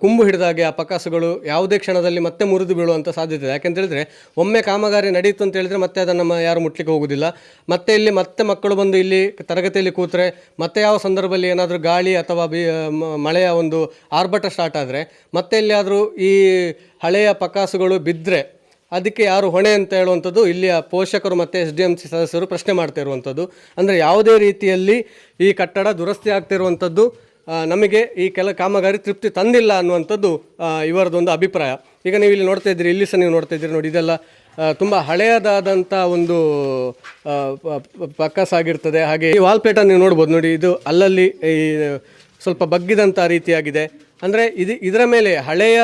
ಕುಂಬು ಹಿಡಿದಾಗೆ ಆ ಪಕಾಸುಗಳು ಯಾವುದೇ ಕ್ಷಣದಲ್ಲಿ ಮತ್ತೆ ಮುರಿದು ಬೀಳುವಂಥ ಸಾಧ್ಯತೆ ಇದೆ. ಹೇಳಿದ್ರೆ, ಒಮ್ಮೆ ಕಾಮಗಾರಿ ನಡೆಯಿತು ಅಂತ ಹೇಳಿದ್ರೆ ಮತ್ತೆ ಅದನ್ನು ನಮ್ಮ ಯಾರು ಮುಟ್ಲಿಕ್ಕೆ ಹೋಗೋದಿಲ್ಲ. ಮತ್ತೆ ಇಲ್ಲಿ ಮತ್ತೆ ಮಕ್ಕಳು ಬಂದು ಇಲ್ಲಿ ತರಗತಿಯಲ್ಲಿ ಕೂತ್ರೆ ಮತ್ತೆ ಯಾವ ಸಂದರ್ಭದಲ್ಲಿ ಏನಾದರೂ ಗಾಳಿ ಅಥವಾ ಬಿ ಮಳೆಯ ಒಂದು ಆರ್ಭಟ ಸ್ಟಾರ್ಟ್ ಆದರೆ ಮತ್ತೆ ಎಲ್ಲಿಯಾದರೂ ಈ ಹಳೆಯ ಪಕಾಸುಗಳು ಬಿದ್ದರೆ ಅದಕ್ಕೆ ಯಾರು ಹೊಣೆ ಅಂತ ಹೇಳುವಂಥದ್ದು ಇಲ್ಲಿಯ ಪೋಷಕರು ಮತ್ತು ಎಸ್ ಡಿ ಎಂ ಸಿ ಸದಸ್ಯರು ಪ್ರಶ್ನೆ ಮಾಡ್ತಾ ಇರುವಂಥದ್ದು. ಅಂದರೆ ಯಾವುದೇ ರೀತಿಯಲ್ಲಿ ಈ ಕಟ್ಟಡ ದುರಸ್ತಿ ಆಗ್ತಿರುವಂಥದ್ದು ನಮಗೆ ಈ ಕೆಲ ಕಾಮಗಾರಿ ತೃಪ್ತಿ ತಂದಿಲ್ಲ ಅನ್ನುವಂಥದ್ದು ಇವರದೊಂದು ಅಭಿಪ್ರಾಯ. ಈಗ ನೀವು ಇಲ್ಲಿ ನೋಡ್ತಾ ಇದ್ದೀರಿ ಇಲ್ಲಿ ಸಹ ನೀವು ನೋಡ್ತಾ ಇದ್ದೀರಿ ನೋಡಿ ಇದೆಲ್ಲ ತುಂಬ ಹಳೆಯದಾದಂಥ ಒಂದು ಆ, ಪ- ಪ- ಪಕ್ಕಸ್ ಆಗಿರ್ತದೆ. ಹಾಗೆ ಈ ವಾಲ್ಪೇಟ ನೀವು ನೋಡ್ಬೋದು ನೋಡಿ ಇದು ಅಲ್ಲಲ್ಲಿ ಈ ಸ್ವಲ್ಪ ಬಗ್ಗಿದಂಥ ರೀತಿಯಾಗಿದೆ. ಅಂದರೆ ಇದು ಇದರ ಮೇಲೆ ಹಳೆಯ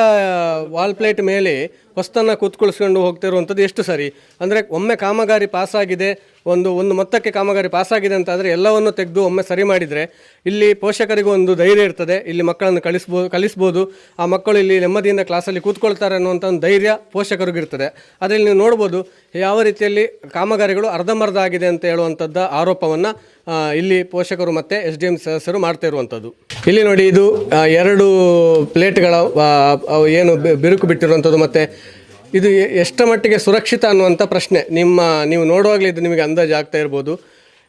ವಾಲ್ ಪ್ಲೇಟ್ ಮೇಲೆ ಹೊಸ್ತನ್ನು ಕೂತ್ಕೊಳಿಸ್ಕೊಂಡು ಹೋಗ್ತಿರುವಂಥದ್ದು ಎಷ್ಟು ಸರಿ? ಅಂದರೆ ಒಮ್ಮೆ ಕಾಮಗಾರಿ ಪಾಸಾಗಿದೆ, ಒಂದು ಒಂದು ಮೊತ್ತಕ್ಕೆ ಕಾಮಗಾರಿ ಪಾಸಾಗಿದೆ ಅಂತ ಆದರೆ ಎಲ್ಲವನ್ನು ತೆಗೆದು ಒಮ್ಮೆ ಸರಿ ಮಾಡಿದರೆ ಇಲ್ಲಿ ಪೋಷಕರಿಗೂ ಒಂದು ಧೈರ್ಯ ಇರ್ತದೆ, ಇಲ್ಲಿ ಮಕ್ಕಳನ್ನು ಕಳಿಸ್ಬೋದು ಕಲಿಸ್ಬೋದು. ಆ ಮಕ್ಕಳು ಇಲ್ಲಿ ನೆಮ್ಮದಿಯಿಂದ ಕ್ಲಾಸಲ್ಲಿ ಕೂತ್ಕೊಳ್ತಾರೆ ಅನ್ನುವಂಥ ಒಂದು ಧೈರ್ಯ ಪೋಷಕರಿಗಿರ್ತದೆ ಅದರಲ್ಲಿ ನೀವು ನೋಡ್ಬೋದು ಯಾವ ರೀತಿಯಲ್ಲಿ ಕಾಮಗಾರಿಗಳು ಅರ್ಧಂಬರ್ಧ ಆಗಿದೆ ಅಂತ ಹೇಳುವಂಥದ್ದು ಆರೋಪವನ್ನು ಇಲ್ಲಿ ಪೋಷಕರು ಮತ್ತು ಎಸ್ ಡಿ ಎಂ ಸದಸ್ಯರು ಮಾಡ್ತಾ ಇರುವಂಥದ್ದು ಇಲ್ಲಿ ನೋಡಿ ಇದು ಎರಡು ಪ್ಲೇಟ್ಗಳ ಏನು ಬಿರುಕು ಬಿಟ್ಟಿರುವಂಥದ್ದು ಮತ್ತು ಇದು ಎಷ್ಟು ಎಷ್ಟರ ಮಟ್ಟಿಗೆ ಸುರಕ್ಷಿತ ಅನ್ನುವಂಥ ಪ್ರಶ್ನೆ. ನಿಮ್ಮ, ನೀವು ನೋಡುವಾಗಲೇ ಇದು ನಿಮಗೆ ಅಂದಾಜು ಆಗ್ತಾ ಇರ್ಬೋದು.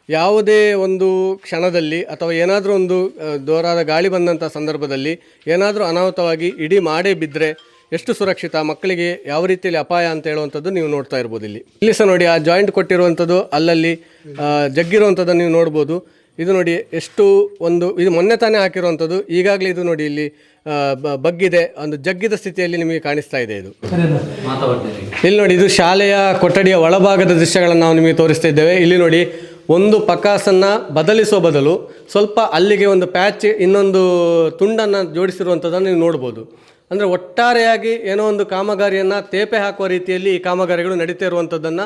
ಯಾವುದೇ ಒಂದು ಕ್ಷಣದಲ್ಲಿ ಅಥವಾ ಏನಾದರೂ ಒಂದು ದೋರಾದ ಗಾಳಿ ಬಂದಂಥ ಸಂದರ್ಭದಲ್ಲಿ ಏನಾದರೂ ಅನಾಹುತವಾಗಿ ಇಡೀ ಮಾಡೇ ಬಿದ್ದರೆ ಎಷ್ಟು ಸುರಕ್ಷಿತ, ಮಕ್ಕಳಿಗೆ ಯಾವ ರೀತಿಯಲ್ಲಿ ಅಪಾಯ ಅಂತ ಹೇಳುವಂಥದ್ದು ನೀವು ನೋಡ್ತಾ ಇರ್ಬೋದು ಇಲ್ಲಿ. ಇಲ್ಲಿ ಸಹ ನೋಡಿ, ಆ ಜಾಯಿಂಟ್ ಕೊಟ್ಟಿರುವಂಥದ್ದು ಅಲ್ಲಲ್ಲಿ ಜಗ್ಗಿರುವಂಥದ್ದು ಜಗ್ಗಿರುವಂಥದ್ದನ್ನು ನೀವು ನೋಡ್ಬೋದು. ಇದು ನೋಡಿ, ಎಷ್ಟು ಒಂದು, ಇದು ಮೊನ್ನೆ ತಾನೇ ಹಾಕಿರುವಂಥದ್ದು, ಈಗಾಗಲೇ ಇದು ನೋಡಿ ಇಲ್ಲಿ ಬಗ್ಗಿದೆ ಒಂದು ಜಗ್ಗಿದ ಸ್ಥಿತಿಯಲ್ಲಿ ನಿಮಗೆ ಕಾಣಿಸ್ತಾ ಇದೆ ಇದು. ಇಲ್ಲಿ ನೋಡಿ ಇದು ಶಾಲೆಯ ಕೊಠಡಿಯ ಒಳಭಾಗದ ದೃಶ್ಯಗಳನ್ನು ನಾವು ನಿಮಗೆ ತೋರಿಸ್ತಾ ಇದ್ದೇವೆ. ಇಲ್ಲಿ ನೋಡಿ ಒಂದು ಪಕಾಸನ್ನು ಬದಲಿಸುವ ಬದಲು ಸ್ವಲ್ಪ ಅಲ್ಲಿಗೆ ಒಂದು ಪ್ಯಾಚ್ ಇನ್ನೊಂದು ತುಂಡನ್ನು ಜೋಡಿಸಿರುವಂಥದ್ದನ್ನು ನೀವು ನೋಡ್ಬೋದು. ಅಂದರೆ ಒಟ್ಟಾರೆಯಾಗಿ ಏನೋ ಒಂದು ಕಾಮಗಾರಿಯನ್ನು ತೇಪೆ ಹಾಕುವ ರೀತಿಯಲ್ಲಿ ಈ ಕಾಮಗಾರಿಗಳು ನಡೀತಾ ಇರುವಂಥದ್ದನ್ನು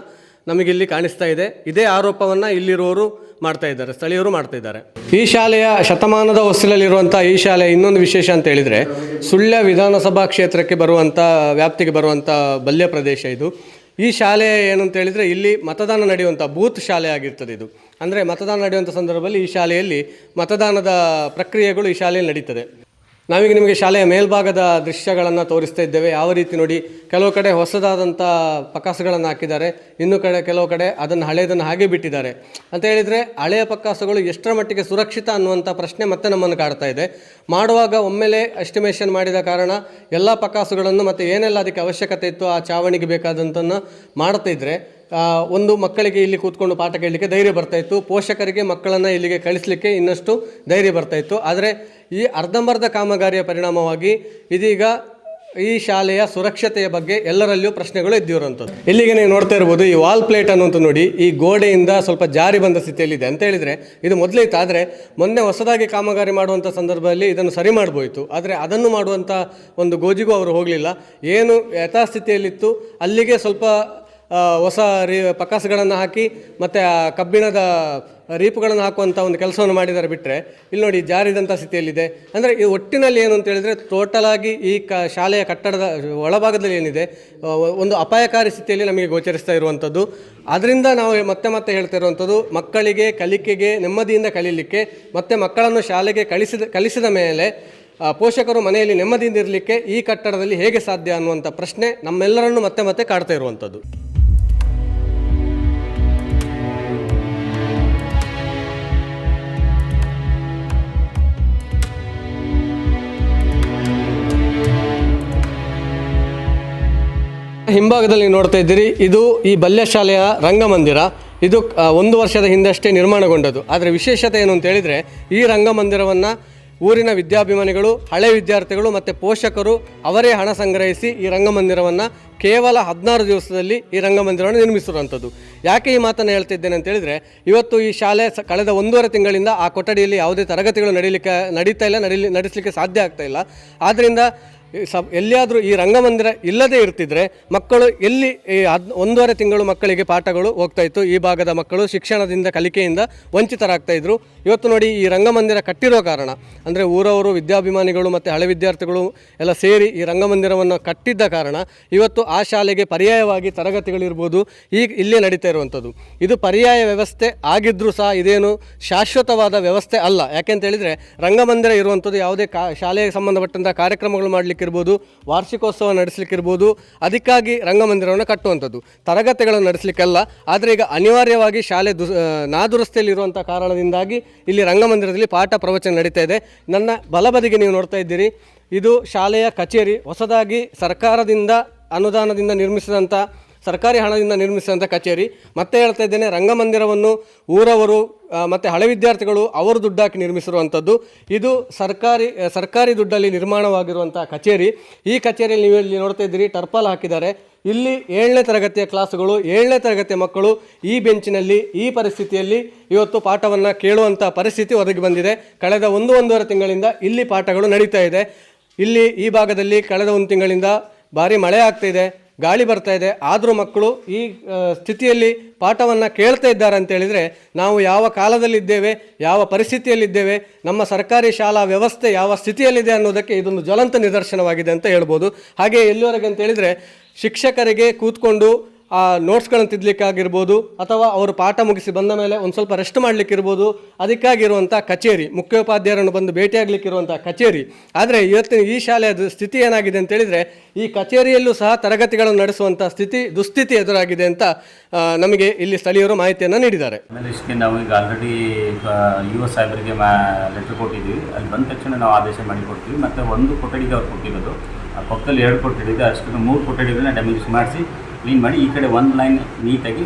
ನಮಗಿಲ್ಲಿ ಕಾಣಿಸ್ತಾ ಇದೆ. ಇದೇ ಆರೋಪವನ್ನು ಇಲ್ಲಿರುವವರು ಮಾಡ್ತಾ ಇದ್ದಾರೆ, ಸ್ಥಳೀಯರು ಮಾಡ್ತಾ ಇದ್ದಾರೆ. ಈ ಶಾಲೆಯ ಶತಮಾನದ ಹೊಸ್ತಿಲಲ್ಲಿರುವಂಥ ಈ ಶಾಲೆ ಇನ್ನೊಂದು ವಿಶೇಷ ಅಂತ ಹೇಳಿದ್ರೆ ಸುಳ್ಯ ವಿಧಾನಸಭಾ ಕ್ಷೇತ್ರಕ್ಕೆ ಬರುವಂಥ ವ್ಯಾಪ್ತಿಗೆ ಬರುವಂಥ ಬಲ್ಯ ಪ್ರದೇಶ ಇದು. ಈ ಶಾಲೆ ಏನು ಅಂತ ಹೇಳಿದರೆ ಇಲ್ಲಿ ಮತದಾನ ನಡೆಯುವಂಥ ಬೂತ್ ಶಾಲೆ ಆಗಿರ್ತದೆ ಇದು. ಅಂದರೆ ಮತದಾನ ನಡೆಯುವಂಥ ಸಂದರ್ಭದಲ್ಲಿ ಈ ಶಾಲೆಯಲ್ಲಿ ಮತದಾನದ ಪ್ರಕ್ರಿಯೆಗಳು ಈ ಶಾಲೆಯಲ್ಲಿ ನಡೀತದೆ. ನಾವೀಗ ನಿಮಗೆ ಶಾಲೆಯ ಮೇಲ್ಭಾಗದ ದೃಶ್ಯಗಳನ್ನು ತೋರಿಸ್ತಾ ಇದ್ದೇವೆ. ಯಾವ ರೀತಿ ನೋಡಿ ಕೆಲವು ಕಡೆ ಹೊಸದಾದಂಥ ಪಕಾಸುಗಳನ್ನು ಹಾಕಿದ್ದಾರೆ. ಇನ್ನು ಕಡೆ ಕೆಲವು ಕಡೆ ಅದನ್ನು ಹಳೆಯದನ್ನು ಹಾಗೆ ಬಿಟ್ಟಿದ್ದಾರೆ. ಅಂತ ಹೇಳಿದರೆ ಹಳೆಯ ಪಕ್ಕಾಸುಗಳು ಎಷ್ಟರ ಮಟ್ಟಿಗೆ ಸುರಕ್ಷಿತ ಅನ್ನುವಂಥ ಪ್ರಶ್ನೆ ಮತ್ತೆ ನಮ್ಮನ್ನು ಕಾಡ್ತಾ ಇದೆ. ಮಾಡುವಾಗ ಒಮ್ಮೆಲೆ ಎಸ್ಟಿಮೇಷನ್ ಮಾಡಿದ ಕಾರಣ ಎಲ್ಲ ಪಕಾಸುಗಳನ್ನು ಮತ್ತು ಏನೆಲ್ಲ ಅದಕ್ಕೆ ಅವಶ್ಯಕತೆ ಇತ್ತು ಆ ಚಾವಣಿಗೆ ಬೇಕಾದಂಥನ್ನು ಮಾಡ್ತಾ ಇದ್ದರೆ ಒಂದು ಮಕ್ಕಳಿಗೆ ಇಲ್ಲಿ ಕೂತ್ಕೊಂಡು ಪಾಠ ಕೇಳಲಿಕ್ಕೆ ಧೈರ್ಯ ಬರ್ತಾಯಿತ್ತು ಪೋಷಕರಿಗೆ ಮಕ್ಕಳನ್ನು ಇಲ್ಲಿಗೆ ಕಳಿಸ್ಲಿಕ್ಕೆ ಇನ್ನಷ್ಟು ಧೈರ್ಯ ಬರ್ತಾಯಿತ್ತು ಆದರೆ ಈ ಅರ್ಧಂಬರ್ಧ ಕಾಮಗಾರಿಯ ಪರಿಣಾಮವಾಗಿ ಇದೀಗ ಈ ಶಾಲೆಯ ಸುರಕ್ಷತೆಯ ಬಗ್ಗೆ ಎಲ್ಲರಲ್ಲಿಯೂ ಪ್ರಶ್ನೆಗಳು ಎದ್ದಿರುವಂಥದ್ದು. ಇಲ್ಲಿಗೆ ನೀವು ನೋಡ್ತಾ ಇರ್ಬೋದು ಈ ವಾಲ್ ಪ್ಲೇಟ್ ಅನ್ನುವಂಥ ನೋಡಿ, ಈ ಗೋಡೆಯಿಂದ ಸ್ವಲ್ಪ ಜಾರಿ ಬಂದ ಸ್ಥಿತಿಯಲ್ಲಿದೆ ಅಂತ ಹೇಳಿದರೆ, ಇದು ಮೊದಲೇ ಇತ್ತು ಆದರೆ ಮೊನ್ನೆ ಹೊಸದಾಗಿ ಕಾಮಗಾರಿ ಮಾಡುವಂಥ ಸಂದರ್ಭದಲ್ಲಿ ಇದನ್ನು ಸರಿ ಮಾಡ್ಬೋಯಿತು. ಆದರೆ ಅದನ್ನು ಮಾಡುವಂಥ ಒಂದು ಗೋಜಿಗೂ ಅವರು ಹೋಗಲಿಲ್ಲ. ಏನು ಯಥಾಸ್ಥಿತಿಯಲ್ಲಿತ್ತು, ಅಲ್ಲಿಗೆ ಸ್ವಲ್ಪ ಹೊಸ ರೀ, ಪಕಾಸುಗಳನ್ನು ಹಾಕಿ ಮತ್ತು ಕಬ್ಬಿಣದ ರೀಪುಗಳನ್ನು ಹಾಕುವಂಥ ಒಂದು ಕೆಲಸವನ್ನು ಮಾಡಿದ್ದಾರೆ ಬಿಟ್ಟರೆ ಇಲ್ಲಿ ನೋಡಿ ಜಾರಿದಂಥ ಸ್ಥಿತಿಯಲ್ಲಿದೆ. ಅಂದರೆ ಈ ಒಟ್ಟಿನಲ್ಲಿ ಏನು ಅಂತ ಹೇಳಿದರೆ ಟೋಟಲಾಗಿ ಈ ಕ, ಶಾಲೆಯ ಕಟ್ಟಡದ ಒಳಭಾಗದಲ್ಲಿ ಏನಿದೆ ಒಂದು ಅಪಾಯಕಾರಿ ಸ್ಥಿತಿಯಲ್ಲಿ ನಮಗೆ ಗೋಚರಿಸ್ತಾ ಇರುವಂಥದ್ದು ಅದರಿಂದ ನಾವು ಮತ್ತೆ ಮತ್ತೆ ಹೇಳ್ತಾ ಇರುವಂಥದ್ದು ಮಕ್ಕಳಿಗೆ ಕಲಿಕೆಗೆ ನೆಮ್ಮದಿಯಿಂದ ಕಲೀಲಿಕ್ಕೆ, ಮತ್ತು ಮಕ್ಕಳನ್ನು ಶಾಲೆಗೆ ಕಳಿಸಿದ, ಕಲಿಸಿದ ಮೇಲೆ ಪೋಷಕರು ಮನೆಯಲ್ಲಿ ನೆಮ್ಮದಿಯಿಂದ ಇರಲಿಕ್ಕೆ ಈ ಕಟ್ಟಡದಲ್ಲಿ ಹೇಗೆ ಸಾಧ್ಯ ಅನ್ನುವಂಥ ಪ್ರಶ್ನೆ ನಮ್ಮೆಲ್ಲರನ್ನು ಮತ್ತೆ ಮತ್ತೆ ಕಾಡ್ತಾ ಇರುವಂಥದ್ದು ಹಿಂಭಾಗದಲ್ಲಿ ನೋಡ್ತಾ ಇದ್ದೀರಿ, ಇದು ಈ ಬಲ್ಯ ಶಾಲೆಯ ರಂಗಮಂದಿರ. ಇದು ಒಂದು ವರ್ಷದ ಹಿಂದಷ್ಟೇ ನಿರ್ಮಾಣಗೊಂಡದ್ದು. ಆದರೆ ವಿಶೇಷತೆ ಏನು ಅಂತ ಹೇಳಿದರೆ ಈ ರಂಗಮಂದಿರವನ್ನು ಊರಿನ ವಿದ್ಯಾಭಿಮಾನಿಗಳು, ಹಳೆ ವಿದ್ಯಾರ್ಥಿಗಳು ಮತ್ತು ಪೋಷಕರು ಅವರೇ ಹಣ ಸಂಗ್ರಹಿಸಿ ಈ ರಂಗಮಂದಿರವನ್ನು ಕೇವಲ ಹದಿನಾರು ದಿವಸದಲ್ಲಿ ಈ ರಂಗಮಂದಿರವನ್ನು ನಿರ್ಮಿಸಿರುವಂಥದ್ದು. ಯಾಕೆ ಈ ಮಾತನ್ನು ಹೇಳ್ತಿದ್ದೇನೆ ಅಂತ ಹೇಳಿದರೆ ಇವತ್ತು ಈ ಶಾಲೆ ಸ- ಕಳೆದ ಒಂದೂವರೆ ತಿಂಗಳಿಂದ ಆ ಕೊಠಡಿಯಲ್ಲಿ ಯಾವುದೇ ತರಗತಿಗಳು ನಡೀಲಿಕ್ಕೆ, ನಡೀತಾ ಇಲ್ಲ, ನಡೀಲಿ, ನಡೆಸಲಿಕ್ಕೆ ಸಾಧ್ಯ ಆಗ್ತಾ ಇಲ್ಲ. ಆದ್ದರಿಂದ ಈ ಸ ಎಲ್ಲಿಯಾದರೂ ಈ ರಂಗಮಂದಿರ ಇಲ್ಲದೇ ಇರ್ತಿದ್ರೆ ಮಕ್ಕಳು ಎಲ್ಲಿ ಈ ಹದ್ ಒಂದೂವರೆ ತಿಂಗಳು ಮಕ್ಕಳಿಗೆ ಪಾಠಗಳು ಹೋಗ್ತಾ ಇತ್ತು, ಈ ಭಾಗದ ಮಕ್ಕಳು ಶಿಕ್ಷಣದಿಂದ ಕಲಿಕೆಯಿಂದ ವಂಚಿತರಾಗ್ತಾ ಇದ್ರು. ಇವತ್ತು ನೋಡಿ ಈ ರಂಗಮಂದಿರ ಕಟ್ಟಿರೋ ಕಾರಣ, ಅಂದರೆ ಊರವರು, ವಿದ್ಯಾಭಿಮಾನಿಗಳು ಮತ್ತು ಹಳೆ ವಿದ್ಯಾರ್ಥಿಗಳು ಎಲ್ಲ ಸೇರಿ ಈ ರಂಗಮಂದಿರವನ್ನು ಕಟ್ಟಿದ್ದ ಕಾರಣ ಇವತ್ತು ಆ ಶಾಲೆಗೆ ಪರ್ಯಾಯವಾಗಿ ತರಗತಿಗಳಿರ್ಬೋದು. ಈಗ ಇಲ್ಲೇ ನಡೀತಾ ಇರುವಂಥದ್ದು. ಇದು ಪರ್ಯಾಯ ವ್ಯವಸ್ಥೆ ಆಗಿದ್ದರೂ ಸಹ ಇದೇನು ಶಾಶ್ವತವಾದ ವ್ಯವಸ್ಥೆ ಅಲ್ಲ. ಯಾಕೆಂತ ಹೇಳಿದರೆ ರಂಗಮಂದಿರ ಇರುವಂಥದ್ದು ಯಾವುದೇ ಕಾ, ಶಾಲೆಗೆ ಸಂಬಂಧಪಟ್ಟಂಥ ಕಾರ್ಯಕ್ರಮಗಳು ಮಾಡಲಿಕ್ಕಿರ್ಬೋದು ವಾರ್ಷಿಕೋತ್ಸವ ನಡೆಸಲಿಕ್ಕಿರ್ಬೋದು, ಅದಕ್ಕಾಗಿ ರಂಗಮಂದಿರವನ್ನು ಕಟ್ಟುವಂಥದ್ದು. ತರಗತಿಗಳನ್ನು ನಡೆಸಲಿಕ್ಕೆಲ್ಲ, ಆದರೆ ಈಗ ಅನಿವಾರ್ಯವಾಗಿ ಶಾಲೆ ದು ನಾದುರಸ್ತಿಯಲ್ಲಿರುವಂಥ ಕಾರಣದಿಂದಾಗಿ ಇಲ್ಲಿ ರಂಗಮಂದಿರದಲ್ಲಿ ಪಾಠ ಪ್ರವಚನ ನಡೀತಾ ಇದೆ. ನನ್ನ ಬಲಬದಿಗೆ ನೀವು ನೋಡ್ತಾ ಇದ್ದೀರಿ, ಇದು ಶಾಲೆಯ ಕಚೇರಿ, ಹೊಸದಾಗಿ ಸರ್ಕಾರದಿಂದ ಅನುದಾನದಿಂದ ನಿರ್ಮಿಸಿದಂಥ ಸರ್ಕಾರಿ ಹಣದಿಂದ ನಿರ್ಮಿಸಿದಂಥ ಕಚೇರಿ. ಮತ್ತೆ ಹೇಳ್ತಾ ಇದ್ದೇನೆ, ರಂಗಮಂದಿರವನ್ನು ಊರವರು ಮತ್ತು ಹಳೆ ವಿದ್ಯಾರ್ಥಿಗಳು ಅವರು ದುಡ್ಡಾಕಿ ನಿರ್ಮಿಸಿರುವಂಥದ್ದು. ಇದು ಸರ್ಕಾರಿ ಸರ್ಕಾರಿ ದುಡ್ಡಲ್ಲಿ ನಿರ್ಮಾಣವಾಗಿರುವಂಥ ಕಚೇರಿ. ಈ ಕಚೇರಿಯಲ್ಲಿ ನೀವು ಇಲ್ಲಿ ನೋಡ್ತಾ ಇದ್ದೀರಿ, ಟರ್ಪಾಲ್ ಹಾಕಿದ್ದಾರೆ. ಇಲ್ಲಿ ಏಳನೇ ತರಗತಿಯ ಕ್ಲಾಸುಗಳು, ಏಳನೇ ತರಗತಿಯ ಮಕ್ಕಳು ಈ ಬೆಂಚಿನಲ್ಲಿ, ಈ ಪರಿಸ್ಥಿತಿಯಲ್ಲಿ ಇವತ್ತು ಪಾಠವನ್ನು ಕೇಳುವಂಥ ಪರಿಸ್ಥಿತಿ ಒದಗಿ ಬಂದಿದೆ. ಕಳೆದ ಒಂದು ಒಂದೂವರೆ ತಿಂಗಳಿಂದ ಇಲ್ಲಿ ಪಾಠಗಳು ನಡೀತಾ ಇದೆ. ಇಲ್ಲಿ ಈ ಭಾಗದಲ್ಲಿ ಕಳೆದ ಒಂದು ತಿಂಗಳಿಂದ ಭಾರಿ ಮಳೆ ಆಗ್ತಾ ಇದೆ. ಗಾಳಿ ಬರ್ತಾ ಇದೆ. ಆದರೂ ಮಕ್ಕಳು ಈ ಸ್ಥಿತಿಯಲ್ಲಿ ಪಾಠವನ್ನು ಕೇಳ್ತಾ ಇದ್ದಾರೆ ಅಂತ ಹೇಳಿದರೆ ನಾವು ಯಾವ ಕಾಲದಲ್ಲಿದ್ದೇವೆ, ಯಾವ ಪರಿಸ್ಥಿತಿಯಲ್ಲಿದ್ದೇವೆ, ನಮ್ಮ ಸರ್ಕಾರಿ ಶಾಲಾ ವ್ಯವಸ್ಥೆ ಯಾವ ಸ್ಥಿತಿಯಲ್ಲಿದೆ ಅನ್ನೋದಕ್ಕೆ ಇದೊಂದು ಜ್ವಲಂತ ನಿದರ್ಶನವಾಗಿದೆ ಅಂತ ಹೇಳ್ಬೋದು. ಹಾಗೆ ಎಲ್ಲಿವರೆಗೆ ಅಂತ ಹೇಳಿದರೆ ಶಿಕ್ಷಕರಿಗೆ ಕೂತ್ಕೊಂಡು ಆ ನೋಟ್ಸ್ಗಳನ್ನು ತಿದ್ದಲಿಕ್ಕಾಗಿರ್ಬೋದು ಅಥವಾ ಅವರು ಪಾಠ ಮುಗಿಸಿ ಬಂದ ಮೇಲೆ ಒಂದು ಸ್ವಲ್ಪ ರೆಸ್ಟ್ ಮಾಡಲಿಕ್ಕಿರ್ಬೋದು. ಅದಕ್ಕಾಗಿರುವಂಥ ಕಚೇರಿ, ಮುಖ್ಯೋಪಾಧ್ಯಾಯರನ್ನು ಬಂದು ಭೇಟಿಯಾಗಲಿಕ್ಕಿರುವಂಥ ಕಚೇರಿ. ಆದರೆ ಇವತ್ತಿನ ಈ ಶಾಲೆಯ ಸ್ಥಿತಿ ಏನಾಗಿದೆ ಅಂತೇಳಿದರೆ ಈ ಕಚೇರಿಯಲ್ಲೂ ಸಹ ತರಗತಿಗಳನ್ನು ನಡೆಸುವಂಥ ಸ್ಥಿತಿ, ದುಸ್ಥಿತಿ ಎದುರಾಗಿದೆ ಅಂತ ನಮಗೆ ಇಲ್ಲಿ ಸ್ಥಳೀಯರು ಮಾಹಿತಿಯನ್ನು ನೀಡಿದ್ದಾರೆ. ಇಷ್ಟಕ್ಕೆ ನಾವು ಈಗ ಆಲ್ರೆಡಿ ಯು ಎಸ್ ಸಾಹೇಬರಿಗೆ ಲೆಟ್ರ್ ಕೊಟ್ಟಿದ್ದೀವಿ. ಅಲ್ಲಿ ಬಂದ ತಕ್ಷಣ ನಾವು ಆದೇಶ ಮಾಡಿಕೊಡ್ತೀವಿ. ಮತ್ತು ಒಂದು ಕೊಠಡಿಗೆ ಅವ್ರು ಕೊಟ್ಟಿರೋದು. ಆ ಪಕ್ಕದಲ್ಲಿ ಎರಡು ಕೊಠಡಿ ಇದೆ. ಅಷ್ಟು ಮೂರು ಕೊಠಡಿಗಳನ್ನ ಡೆಮಲಿಷ್ ಮಾಡಿಸಿ ಕ್ಲೀನ್ ಮಾಡಿ ಈ ಕಡೆ ಒಂದು ಲೈನ್ ನೀಟಾಗಿ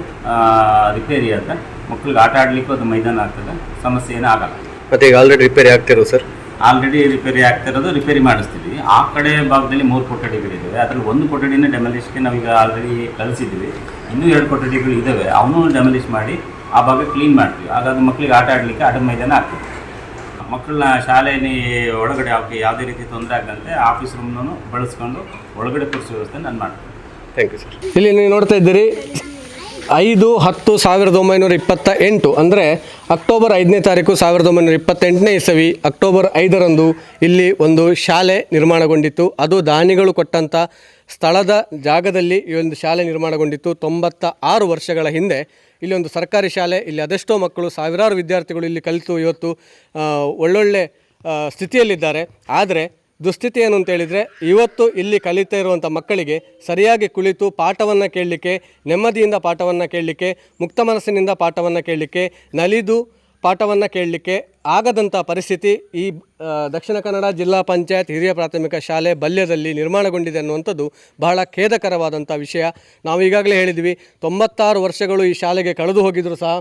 ರಿಪೇರಿ ಆಗುತ್ತೆ ಮಕ್ಕಳಿಗೆ ಆಟ ಆಡಲಿಕ್ಕೂ ಅದು ಮೈದಾನ ಆಗ್ತದೆ. ಸಮಸ್ಯೆ ಏನೂ ಆಗಲ್ಲ. ಮತ್ತೆ ಈಗ ಆಲ್ರೆಡಿ ರಿಪೇರಿ ಆಗ್ತಿರೋ ಸರ್ ಆಲ್ರೆಡಿ ರಿಪೇರಿ ಆಗ್ತಿರೋದು ರಿಪೇರಿ ಮಾಡಿಸ್ತೀವಿ ಆ ಕಡೆ ಭಾಗದಲ್ಲಿ ಮೂರು ಕೊಠಡಿಗಳಿದ್ದಾವೆ ಅದರಲ್ಲಿ ಒಂದು ಕೊಠಡಿನ ಡೆಮಲಿಷ್ಗೆ ನಾವೀಗ ಆಲ್ರೆಡಿ ಕಳಿಸಿದ್ದೀವಿ. ಇನ್ನೂ ಎರಡು ಕೊಠಡಿಗಳು ಇದ್ದಾವೆ ಅವನು ಡೆಮಲಿಷ್ ಮಾಡಿ ಆ ಭಾಗ ಕ್ಲೀನ್ ಮಾಡ್ತೀವಿ. ಹಾಗಾಗಿ ಮಕ್ಕಳಿಗೆ ಆಟ ಆಡಲಿಕ್ಕೆ ಆಟದ ಮೈದಾನ ಆಗ್ತದೆ. ಮಕ್ಕಳನ್ನ ಶಾಲೆಯಲ್ಲಿ ಒಳಗಡೆ ಅವಕ್ಕೆ ಯಾವುದೇ ರೀತಿ ತೊಂದರೆ ಆಗದಂತೆ ಆಫೀಸ್ ರೂಮ್ನೂ ಬಳಸ್ಕೊಂಡು ಒಳಗಡೆ ಕೂರಿಸೋ ವ್ಯವಸ್ಥೆ ನಾನು ಮಾಡ್ತೀನಿ. ಇಲ್ಲಿ ನೀವು ನೋಡ್ತಾ ಇದ್ದೀರಿ, ಐದು ಹತ್ತು ಸಾವಿರದ ಒಂಬೈನೂರ ಇಪ್ಪತ್ತ ಎಂಟು ಅಂದರೆ ಅಕ್ಟೋಬರ್ ಐದನೇ ತಾರೀಕು ಸಾವಿರದ ಒಂಬೈನೂರ ಇಪ್ಪತ್ತೆಂಟನೇ ಇಸವಿ, ಅಕ್ಟೋಬರ್ ಐದರಂದು ಇಲ್ಲಿ ಒಂದು ಶಾಲೆ ನಿರ್ಮಾಣಗೊಂಡಿತ್ತು. ಅದು ದಾನಿಗಳು ಕೊಟ್ಟಂಥ ಸ್ಥಳದ ಜಾಗದಲ್ಲಿ ಈ ಒಂದು ಶಾಲೆ ನಿರ್ಮಾಣಗೊಂಡಿತ್ತು. ತೊಂಬತ್ತ ಆರು ವರ್ಷಗಳ ಹಿಂದೆ ಇಲ್ಲಿ ಒಂದು ಸರ್ಕಾರಿ ಶಾಲೆ, ಇಲ್ಲಿ ಅದೆಷ್ಟೋ ಮಕ್ಕಳು, ಸಾವಿರಾರು ವಿದ್ಯಾರ್ಥಿಗಳು ಇಲ್ಲಿ ಕಲಿತು, ಇವತ್ತು ಒಳ್ಳೊಳ್ಳೆ ಸ್ಥಿತಿಯಲ್ಲಿದ್ದಾರೆ. ಆದರೆ ದುಸ್ಥಿತಿ ಏನು ಅಂತ ಹೇಳಿದರೆ, ಇವತ್ತು ಇಲ್ಲಿ ಕಲಿತಾ ಇರುವಂಥ ಮಕ್ಕಳಿಗೆ ಸರಿಯಾಗಿ ಕುಳಿತು ಪಾಠವನ್ನು ಕೇಳಲಿಕ್ಕೆ, ನೆಮ್ಮದಿಯಿಂದ ಪಾಠವನ್ನು ಕೇಳಲಿಕ್ಕೆ, ಮುಕ್ತ ಮನಸ್ಸಿನಿಂದ ಪಾಠವನ್ನು ಕೇಳಲಿಕ್ಕೆ, ನಲಿದು ಪಾಠವನ್ನು ಕೇಳಲಿಕ್ಕೆ ಆಗದಂಥ ಪರಿಸ್ಥಿತಿ ಈ ದಕ್ಷಿಣ ಕನ್ನಡ ಜಿಲ್ಲಾ ಪಂಚಾಯತ್ ಹಿರಿಯ ಪ್ರಾಥಮಿಕ ಶಾಲೆ ಬಲ್ಯದಲ್ಲಿ ನಿರ್ಮಾಣಗೊಂಡಿದೆ ಅನ್ನುವಂಥದ್ದು ಬಹಳ ಖೇದಕರವಾದಂಥ ವಿಷಯ. ನಾವು ಈಗಾಗಲೇ ಹೇಳಿದ್ವಿ, ತೊಂಬತ್ತಾರು ವರ್ಷಗಳು ಈ ಶಾಲೆಗೆ ಕಳೆದು ಹೋಗಿದ್ರು ಸಹ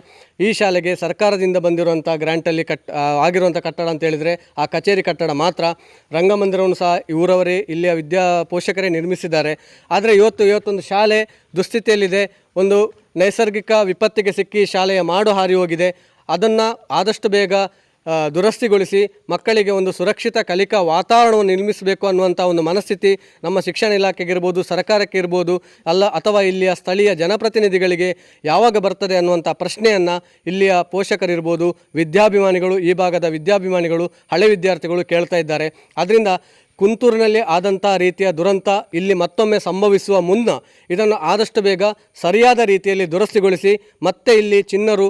ಈ ಶಾಲೆಗೆ ಸರ್ಕಾರದಿಂದ ಬಂದಿರುವಂಥ ಗ್ರ್ಯಾಂಟಲ್ಲಿ ಕಟ್ ಆಗಿರುವಂಥ ಕಟ್ಟಡ ಅಂತ ಹೇಳಿದರೆ ಆ ಕಚೇರಿ ಕಟ್ಟಡ ಮಾತ್ರ. ರಂಗಮಂದಿರವನ್ನು ಸಹ ಇವರವರೇ ಇಲ್ಲಿಯ ವಿದ್ಯಾ ಪೋಷಕರೇ ನಿರ್ಮಿಸಿದ್ದಾರೆ. ಆದರೆ ಇವತ್ತು, ಇವತ್ತೊಂದು ಶಾಲೆ ದುಸ್ಥಿತಿಯಲ್ಲಿದೆ. ಒಂದು ನೈಸರ್ಗಿಕ ವಿಪತ್ತಿಗೆ ಸಿಕ್ಕಿ ಶಾಲೆಯ ಮಾಡು ಹಾರಿ ಹೋಗಿದೆ. ಅದನ್ನು ಆದಷ್ಟು ಬೇಗ ದುರಸ್ತಿಗೊಳಿಸಿ ಮಕ್ಕಳಿಗೆ ಒಂದು ಸುರಕ್ಷಿತ ಕಲಿಕಾ ವಾತಾವರಣವನ್ನು ನಿರ್ಮಿಸಬೇಕು ಅನ್ನುವಂಥ ಒಂದು ಮನಸ್ಥಿತಿ ನಮ್ಮ ಶಿಕ್ಷಣ ಇಲಾಖೆಗೆ ಇರ್ಬೋದು, ಸರ್ಕಾರಕ್ಕೆ ಇರ್ಬೋದು, ಅಲ್ಲ ಅಥವಾ ಇಲ್ಲಿಯ ಸ್ಥಳೀಯ ಜನಪ್ರತಿನಿಧಿಗಳಿಗೆ ಯಾವಾಗ ಬರ್ತದೆ ಅನ್ನುವಂಥ ಪ್ರಶ್ನೆಯನ್ನು ಇಲ್ಲಿಯ ಪೋಷಕರಿರ್ಬೋದು ವಿದ್ಯಾಭಿಮಾನಿಗಳು, ಈ ಭಾಗದ ವಿದ್ಯಾಭಿಮಾನಿಗಳು, ಹಳೆ ವಿದ್ಯಾರ್ಥಿಗಳು ಕೇಳ್ತಾ ಇದ್ದಾರೆ. ಅದರಿಂದ ಕುಂತೂರಿನಲ್ಲಿ ಆದಂಥ ರೀತಿಯ ದುರಂತ ಇಲ್ಲಿ ಮತ್ತೊಮ್ಮೆ ಸಂಭವಿಸುವ ಮುನ್ನ ಇದನ್ನು ಆದಷ್ಟು ಬೇಗ ಸರಿಯಾದ ರೀತಿಯಲ್ಲಿ ದುರಸ್ತಿಗೊಳಿಸಿ ಮತ್ತೆ ಇಲ್ಲಿ ಚಿನ್ನರು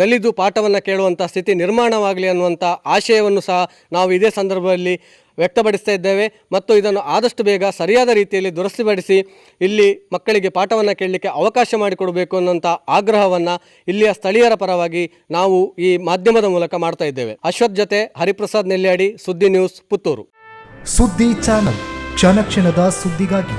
ನಲಿದು ಪಾಠವನ್ನು ಕೇಳುವಂಥ ಸ್ಥಿತಿ ನಿರ್ಮಾಣವಾಗಲಿ ಅನ್ನುವಂಥ ಆಶಯವನ್ನು ಸಹ ನಾವು ಇದೇ ಸಂದರ್ಭದಲ್ಲಿ ವ್ಯಕ್ತಪಡಿಸ್ತಾ ಇದ್ದೇವೆ. ಮತ್ತು ಇದನ್ನು ಆದಷ್ಟು ಬೇಗ ಸರಿಯಾದ ರೀತಿಯಲ್ಲಿ ದುರಸ್ತಿಪಡಿಸಿ ಇಲ್ಲಿ ಮಕ್ಕಳಿಗೆ ಪಾಠವನ್ನು ಕೇಳಲಿಕ್ಕೆ ಅವಕಾಶ ಮಾಡಿಕೊಡಬೇಕು ಅನ್ನೋಂಥ ಆಗ್ರಹವನ್ನು ಇಲ್ಲಿಯ ಸ್ಥಳೀಯರ ಪರವಾಗಿ ನಾವು ಈ ಮಾಧ್ಯಮದ ಮೂಲಕ ಮಾಡ್ತಾ ಇದ್ದೇವೆ. ಅಶ್ವಥ್ ಜೊತೆ ಹರಿಪ್ರಸಾದ್ ನೆಲ್ಯಾಡಿ, ಸುದ್ದಿ ನ್ಯೂಸ್ ಪುತ್ತೂರು. ಸುದ್ದಿ ಚಾನಲ್ ಕ್ಷಣ ಕ್ಷಣದ ಸುದ್ದಿಗಾಗಿ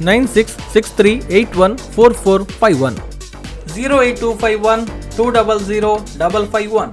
nine six six three eight one four four five one. zero eight two five one two double zero double five one.